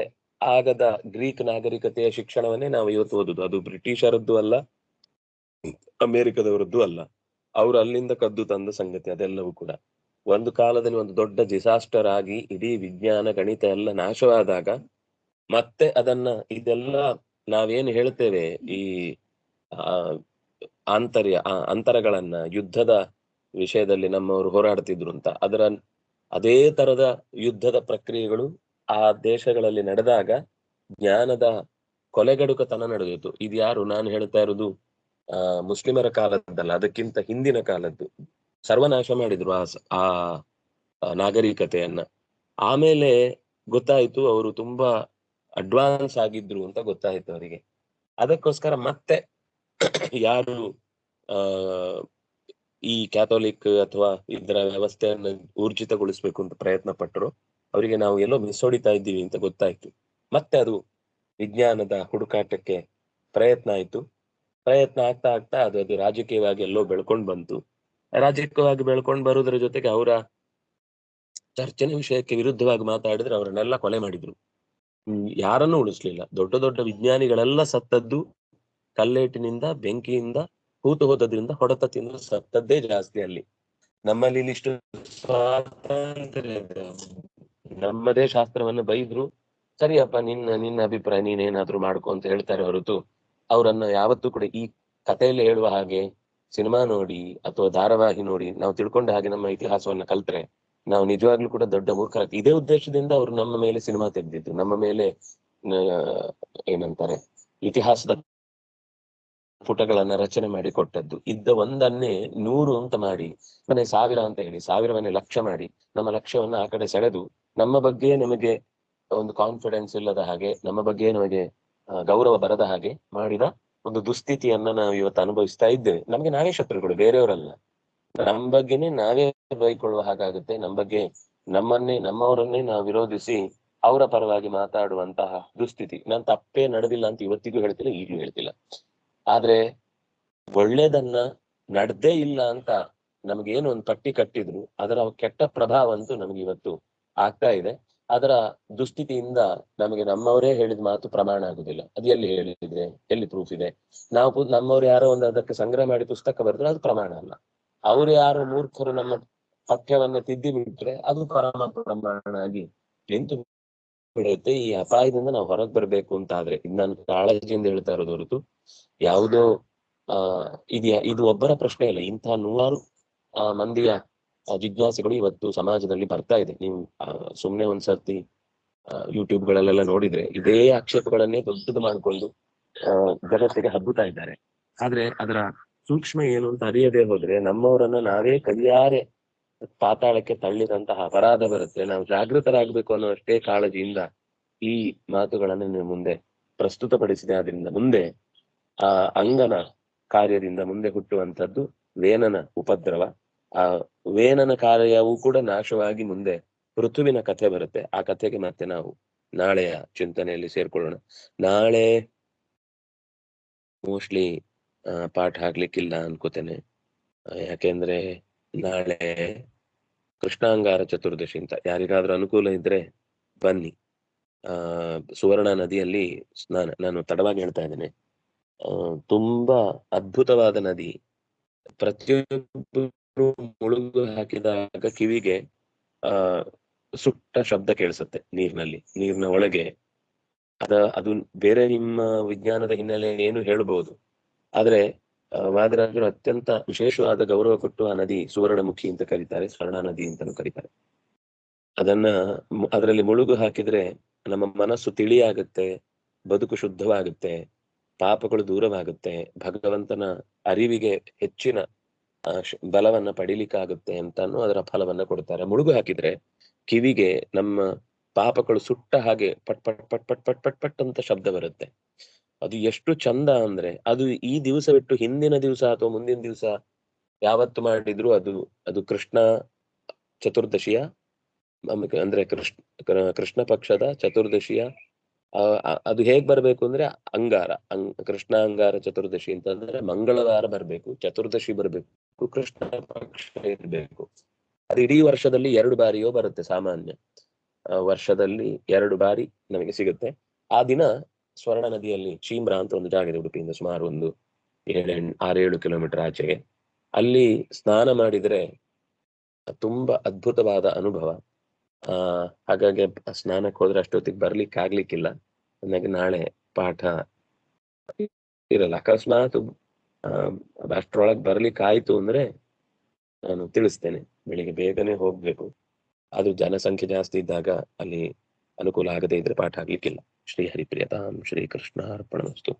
ಆಗದ ಗ್ರೀಕ್ ನಾಗರಿಕತೆಯ ಶಿಕ್ಷಣವನ್ನೇ ನಾವು ಇವತ್ತು ಓದುದು. ಅದು ಬ್ರಿಟಿಷರದ್ದು ಅಲ್ಲ, ಅಮೆರಿಕದವರದ್ದು ಅಲ್ಲ. ಅವ್ರು ಅಲ್ಲಿಂದ ಕದ್ದು ತಂದ ಸಂಗತಿ ಅದೆಲ್ಲವೂ ಕೂಡ. ಒಂದು ಕಾಲದಲ್ಲಿ ಒಂದು ದೊಡ್ಡ ಡಿಸಾಸ್ಟರ್ ಆಗಿ ಇಡೀ ವಿಜ್ಞಾನ, ಗಣಿತ ಎಲ್ಲ ನಾಶವಾದಾಗ ಮತ್ತೆ ಅದನ್ನ ಇದೆಲ್ಲ ನಾವೇನು ಹೇಳ್ತೇವೆ? ಈ ಆಂತರ್ಯ ಅಂತರಗಳನ್ನ, ಯುದ್ಧದ ವಿಷಯದಲ್ಲಿ ನಮ್ಮವರು ಹೋರಾಡ್ತಿದ್ರು ಅಂತ. ಅದರ ಅದೇ ತರದ ಯುದ್ಧದ ಪ್ರಕ್ರಿಯೆಗಳು ಆ ದೇಶಗಳಲ್ಲಿ ನಡೆದಾಗ ಜ್ಞಾನದ ಕೊಲೆಗಡುಕತನ ನಡೆದಿತ್ತು ಇದು ಯಾರು? ನಾನು ಹೇಳ್ತಾ ಇರೋದು ಆ, ಮುಸ್ಲಿಮರ ಕಾಲದ್ದಲ್ಲ, ಅದಕ್ಕಿಂತ ಹಿಂದಿನ ಕಾಲದ್ದು. ಸರ್ವನಾಶ ಮಾಡಿದ್ರು ಆ ಆ, ನಾಗರಿಕತೆಯನ್ನ. ಆಮೇಲೆ ಗೊತ್ತಾಯ್ತು, ಅವರು ತುಂಬಾ ಅಡ್ವಾನ್ಸ್ ಆಗಿದ್ರು ಅಂತ ಗೊತ್ತಾಯ್ತು ಅವರಿಗೆ. ಅದಕ್ಕೋಸ್ಕರ ಮತ್ತೆ ಯಾರು, ಆ ಈ ಕ್ಯಾಥೋಲಿಕ್ ಅಥವಾ ಇದರ ವ್ಯವಸ್ಥೆಯನ್ನು ಊರ್ಜಿತಗೊಳಿಸ್ಬೇಕು ಅಂತ ಪ್ರಯತ್ನ ಪಟ್ಟರು. ಅವರಿಗೆ ನಾವು ಎಲ್ಲೋ ಮಿಸ್ ಹೊಡಿತಾ ಇದ್ದೀವಿ ಅಂತ ಗೊತ್ತಾಯ್ತು. ಮತ್ತೆ ಅದು ವಿಜ್ಞಾನದ ಹುಡುಕಾಟಕ್ಕೆ ಪ್ರಯತ್ನ ಆಯ್ತು. ಪ್ರಯತ್ನ ಆಗ್ತಾ ಆಗ್ತಾ ಅದು ಅದು ರಾಜಕೀಯವಾಗಿ ಎಲ್ಲೋ ಬೆಳ್ಕೊಂಡ್ ಬಂತು. ರಾಜಕೀಯವಾಗಿ ಬೆಳ್ಕೊಂಡ್ ಬರುವುದರ ಜೊತೆಗೆ ಅವರ ಚರ್ಚನೆ ವಿಷಯಕ್ಕೆ ವಿರುದ್ಧವಾಗಿ ಮಾತಾಡಿದ್ರೆ ಅವರನ್ನೆಲ್ಲ ಕೊಲೆ ಮಾಡಿದ್ರು. ಯಾರನ್ನೂ ಉಳಿಸ್ಲಿಲ್ಲ. ದೊಡ್ಡ ದೊಡ್ಡ ವಿಜ್ಞಾನಿಗಳೆಲ್ಲ ಸತ್ತದ್ದು ಕಲ್ಲೇಟಿನಿಂದ, ಬೆಂಕಿಯಿಂದ ಹೂತು ಹೋದದ್ರಿಂದ ಹೊಡೆತ ತಿಂದು ಸತ್ತದ್ದೇ ಜಾಸ್ತಿ ಅಲ್ಲಿ ನಮ್ಮಲ್ಲಿ ಇಷ್ಟು ಸ್ವಾತಂತ್ರ್ಯ. ನಮ್ಮದೇ ಶಾಸ್ತ್ರವನ್ನು ಬೈದ್ರು, ಸರಿಯಪ್ಪ, ನಿನ್ನ ನಿನ್ನ ಅಭಿಪ್ರಾಯ ನೀನೇನಾದ್ರೂ ಮಾಡ್ಕೊ ಅಂತ ಹೇಳ್ತಾರೆ ಹೊರತು, ಅವರನ್ನ ಯಾವತ್ತೂ ಕೂಡ ಈ ಕಥೆಯಲ್ಲಿ ಹೇಳುವ ಹಾಗೆ ಸಿನಿಮಾ ನೋಡಿ ಅಥವಾ ಧಾರಾವಾಹಿ ನೋಡಿ ನಾವು ತಿಳ್ಕೊಂಡ ಹಾಗೆ ನಮ್ಮ ಇತಿಹಾಸವನ್ನ ಕಲ್ತ್ರೆ ನಾವು ನಿಜವಾಗ್ಲೂ ಕೂಡ ದೊಡ್ಡ ಮೂರ್ಖ ಇದೇ ಉದ್ದೇಶದಿಂದ ಅವರು ನಮ್ಮ ಮೇಲೆ ಸಿನಿಮಾ ತೆಗೆದಿದ್ದು, ನಮ್ಮ ಮೇಲೆ ಏನಂತಾರೆ, ಇತಿಹಾಸದ ಪುಟಗಳನ್ನ ರಚನೆ ಮಾಡಿ ಕೊಟ್ಟದ್ದು. ಇದ್ದ ಒಂದನ್ನೇ ನೂರು ಅಂತ ಮಾಡಿ, ಮನೆ ಸಾವಿರ ಅಂತ ಹೇಳಿ, ಸಾವಿರವನ್ನೇ ಲಕ್ಷ ಮಾಡಿ, ನಮ್ಮ ಲಕ್ಷ್ಯವನ್ನ ಆ ಕಡೆ ಸೆಳೆದು, ನಮ್ಮ ಬಗ್ಗೆ ನಮಗೆ ಒಂದು ಕಾನ್ಫಿಡೆನ್ಸ್ ಇಲ್ಲದ ಹಾಗೆ, ನಮ್ಮ ಬಗ್ಗೆ ನಮಗೆ ಗೌರವ ಬರದ ಹಾಗೆ ಮಾಡಿದ ಒಂದು ದುಸ್ಥಿತಿಯನ್ನ ನಾವು ಇವತ್ತು ಅನುಭವಿಸ್ತಾ ಇದ್ದೇವೆ. ನಮಗೆ ನಾವೇ ಶತ್ರುಗಳು, ಬೇರೆಯವರಲ್ಲ. ನಮ್ಮ ಬಗ್ಗೆನೇ ನಾವೇ ಬೈಕೊಳ್ಳುವ ಹಾಗಾಗುತ್ತೆ. ನಮ್ಮ ಬಗ್ಗೆ ನಮ್ಮನ್ನೇ, ನಮ್ಮವರನ್ನೇ ನಾವು ವಿರೋಧಿಸಿ ಅವರ ಪರವಾಗಿ ಮಾತಾಡುವಂತಹ ದುಸ್ಥಿತಿ. ನಾನು ತಪ್ಪೇ ನಡೆದಿಲ್ಲ ಅಂತ ಇವತ್ತಿಗೂ ಹೇಳ್ತಿಲ್ಲ, ಈಗಲೂ ಹೇಳ್ತಿಲ್ಲ. ಆದ್ರೆ ಒಳ್ಳೇದನ್ನ ನಡ್ದೇ ಇಲ್ಲ ಅಂತ ನಮ್ಗೇನು ಒಂದು ಪಟ್ಟಿ ಕಟ್ಟಿದ್ರು, ಅದರ ಕೆಟ್ಟ ಪ್ರಭಾವ ಅಂತೂ ನಮ್ಗೆ ಇವತ್ತು ಆಗ್ತಾ ಇದೆ. ಅದರ ದುಸ್ಥಿತಿಯಿಂದ ನಮಗೆ ನಮ್ಮವರೇ ಹೇಳಿದ ಮಾತು ಪ್ರಮಾಣ ಆಗುದಿಲ್ಲ. ಅದು ಎಲ್ಲಿ ಹೇಳಿದ್ರೆ, ಎಲ್ಲಿ ಪ್ರೂಫ್ ಇದೆ? ನಾವು ನಮ್ಮವ್ರು ಯಾರೋ ಒಂದು ಅದಕ್ಕೆ ಸಂಗ್ರಹ ಮಾಡಿ ಪುಸ್ತಕ ಬರೆದ್ರೆ ಅದು ಪ್ರಮಾಣ ಅಲ್ಲ. ಅವ್ರು ಯಾರು ಮೂರ್ಖರು ನಮ್ಮ ಪಠ್ಯವನ್ನ ತಿದ್ದಿ ಬಿಟ್ರೆ ಅದು ಪರಮ ಪ್ರಮಾಣ ಆಗಿ ನಿಂತು ಬಿಡುತ್ತೆ. ಈ ಅಪಾಯದಿಂದ ನಾವು ಹೊರಗೆ ಬರ್ಬೇಕು ಅಂತ ಆದ್ರೆ, ಇದು ನಾನು ಕಾಳಜಿಯಿಂದ ಹೇಳ್ತಾ ಇರೋದು ಹೊರತು, ಯಾವುದೋ, ಆ, ಇದು ಇದು ಒಬ್ಬರ ಪ್ರಶ್ನೆ ಇಲ್ಲ. ಇಂತಹ ನೂರಾರು ಮಂದಿಯ ಜಿಜ್ಞಾಸೆಗಳು ಇವತ್ತು ಸಮಾಜದಲ್ಲಿ ಬರ್ತಾ ಇದೆ. ನೀವು ಸುಮ್ನೆ ಒಂದ್ಸರ್ತಿ ಯೂಟ್ಯೂಬ್ ಗಳಲ್ಲೆಲ್ಲ ನೋಡಿದ್ರೆ ಇದೇ ಆಕ್ಷೇಪಗಳನ್ನೇ ದೊಡ್ಡದು ಮಾಡಿಕೊಂಡು ಜಗತ್ತಿಗೆ ಹಬ್ಬುತ್ತಾ ಇದ್ದಾರೆ. ಆದ್ರೆ ಅದರ ಸೂಕ್ಷ್ಮ ಏನು ಅಂತ ಅರಿಯದೇ ಹೋದ್ರೆ, ನಮ್ಮವರನ್ನ ನಾವೇ ಕೈಯಾರೆ ಪಾತಾಳಕ್ಕೆ ತಳ್ಳಿದಂತಹ ಅಪರಾಧ ಬರುತ್ತೆ. ನಾವು ಜಾಗೃತರಾಗಬೇಕು ಅನ್ನೋ ಅಷ್ಟೇ ಕಾಳಜಿಯಿಂದ ಈ ಮಾತುಗಳನ್ನು ನೀವು ಮುಂದೆ ಪ್ರಸ್ತುತಪಡಿಸಿದೆ. ಆದ್ರಿಂದ ಮುಂದೆ ಆ ಅಂಗನ ಕಾರ್ಯದಿಂದ ಮುಂದೆ ಹುಟ್ಟುವಂತದ್ದು ವೇನನ ಉಪದ್ರವ. ಆ ವೇನನ ಕಾರ್ಯವೂ ಕೂಡ ನಾಶವಾಗಿ ಮುಂದೆ ಋತುವಿನ ಕಥೆ ಬರುತ್ತೆ. ಆ ಕಥೆಗೆ ಮತ್ತೆ ನಾವು ನಾಳೆಯ ಚಿಂತನೆಯಲ್ಲಿ ಸೇರ್ಕೊಳ್ಳೋಣ. ನಾಳೆ ಮೋಸ್ಟ್ಲಿ ಪಾಠ ಆಗ್ಲಿಕ್ಕಿಲ್ಲ ಅನ್ಕೋತೇನೆ. ಯಾಕೆಂದ್ರೆ ನಾಳೆ ಕೃಷ್ಣಾಂಗಾರ ಚತುರ್ದಶಿ ಅಂತ. ಯಾರಿಗಾದ್ರೂ ಅನುಕೂಲ ಇದ್ರೆ ಬನ್ನಿ. ಆ, ಸುವರ್ಣ ನದಿಯಲ್ಲಿ ಸ್ನಾನ, ನಾನು ತಡವಾಗಿ ಹೇಳ್ತಾ ಇದ್ದೇನೆ. ತುಂಬಾ ಅದ್ಭುತವಾದ ನದಿ. ಪ್ರತಿಯೊಬ್ಬರು ಮುಳುಗು ಹಾಕಿದಾಗ ಕಿವಿಗೆ, ಆ, ಸುಟ್ಟ ಶಬ್ದ ಕೇಳಿಸುತ್ತೆ ನೀರಿನಲ್ಲಿ, ನೀರಿನ ಒಳಗೆ. ಅದ, ಅದು ಬೇರೆ ನಿಮ್ಮ ವಿಜ್ಞಾನದ ಹಿನ್ನೆಲೆ ಏನು ಹೇಳ್ಬಹುದು ಆದ್ರೆ ವಾದಿರಾಜರು ಅತ್ಯಂತ ವಿಶೇಷವಾದ ಗೌರವ ಕೊಟ್ಟು ಆ ನದಿ ಸುವರ್ಣಮುಖಿ ಅಂತ ಕರೀತಾರೆ, ಸ್ವರ್ಣ ನದಿ ಅಂತಾನು ಕರೀತಾರೆ. ಅದನ್ನ ಅದರಲ್ಲಿ ಮುಳುಗು ಹಾಕಿದ್ರೆ ನಮ್ಮ ಮನಸ್ಸು ತಿಳಿಯಾಗುತ್ತೆ, ಬದುಕು ಶುದ್ಧವಾಗುತ್ತೆ, ಪಾಪಗಳು ದೂರವಾಗುತ್ತೆ, ಭಗವಂತನ ಅರಿವಿಗೆ ಹೆಚ್ಚಿನ ಬಲವನ್ನ ಪಡಿಲಿಕ್ಕಾಗುತ್ತೆ ಅಂತಾನು ಅದರ ಫಲವನ್ನ ಕೊಡ್ತಾರೆ. ಮುಳುಗು ಹಾಕಿದ್ರೆ ಕಿವಿಗೆ ನಮ್ಮ ಪಾಪಗಳು ಸುಟ್ಟ ಹಾಗೆ ಪಟ್ ಪಟ್ ಪಟ್ ಪಟ್ ಪಟ್ ಪಟ್ ಪಟ್ ಅಂತ ಶಬ್ದ ಬರುತ್ತೆ. ಅದು ಎಷ್ಟು ಚಂದ ಅಂದ್ರೆ, ಅದು ಈ ದಿವಸ ಬಿಟ್ಟು ಹಿಂದಿನ ದಿವಸ ಅಥವಾ ಮುಂದಿನ ದಿವಸ ಯಾವತ್ತು ಮಾಡಿದ್ರು ಅದು ಅದು ಕೃಷ್ಣ ಚತುರ್ದಶಿಯ ಅಂದ್ರೆ ಕೃಷ್ಣ ಕೃಷ್ಣ ಪಕ್ಷದ ಚತುರ್ದಶಿಯ ಅದು ಹೇಗ್ ಬರ್ಬೇಕು ಅಂದ್ರೆ ಅಂಗಾರ, ಅಂಗ್, ಕೃಷ್ಣ ಅಂಗಾರ ಚತುರ್ದಶಿ ಅಂತಂದ್ರೆ ಮಂಗಳವಾರ ಬರ್ಬೇಕು, ಚತುರ್ದಶಿ ಬರ್ಬೇಕು, ಕೃಷ್ಣ ಪಕ್ಷ ಇರ್ಬೇಕು. ಅದು ಇಡೀ ವರ್ಷದಲ್ಲಿ ಎರಡು ಬಾರಿಯೋ ಬರುತ್ತೆ ಸಾಮಾನ್ಯ ವರ್ಷದಲ್ಲಿ ಎರಡು ಬಾರಿ ನಮಗೆ ಸಿಗುತ್ತೆ. ಆ ದಿನ ಸ್ವರ್ಣ ನದಿಯಲ್ಲಿ ಚೀಮ್ರಾ ಅಂತ ಒಂದು ಜಾಗ ಇದೆ ಉಡುಪಿಯಿಂದ ಸುಮಾರು ಒಂದು ಏಳೆಣ್ ಆರೇಳು ಕಿಲೋಮೀಟರ್ ಆಚೆಗೆ. ಅಲ್ಲಿ ಸ್ನಾನ ಮಾಡಿದ್ರೆ ತುಂಬಾ ಅದ್ಭುತವಾದ ಅನುಭವ. ಆ, ಹಾಗಾಗಿ ಸ್ನಾನಕ್ಕೆ ಹೋದ್ರೆ ಅಷ್ಟೊತ್ತಿಗೆ ಬರ್ಲಿಕ್ಕೆ ಆಗ್ಲಿಕ್ಕಿಲ್ಲ. ನನಗೆ ನಾಳೆ ಪಾಠ ಇರಲ್ಲ. ಅಕಸ್ಮಾತ್ ಅಷ್ಟ್ರೊಳಗೆ ಬರ್ಲಿಕ್ಕೆ ಆಯ್ತು ಅಂದ್ರೆ ನಾನು ತಿಳಿಸ್ತೇನೆ. ಬೆಳಿಗ್ಗೆ ಬೇಗನೆ ಹೋಗ್ಬೇಕು. ಅದು ಜನಸಂಖ್ಯೆ ಜಾಸ್ತಿ ಇದ್ದಾಗ ಅಲ್ಲಿ ಅನುಕೂಲ ಆಗದೆ ಇದ್ರೆ ಪಾಠ ಆಗ್ಲಿಕ್ಕಿಲ್ಲ. ಶ್ರೀ ಹರಿಪ್ರಿಯತಾಂ ಶ್ರೀ ಕೃಷ್ಣ ಅರ್ಪಣಮಸ್ತು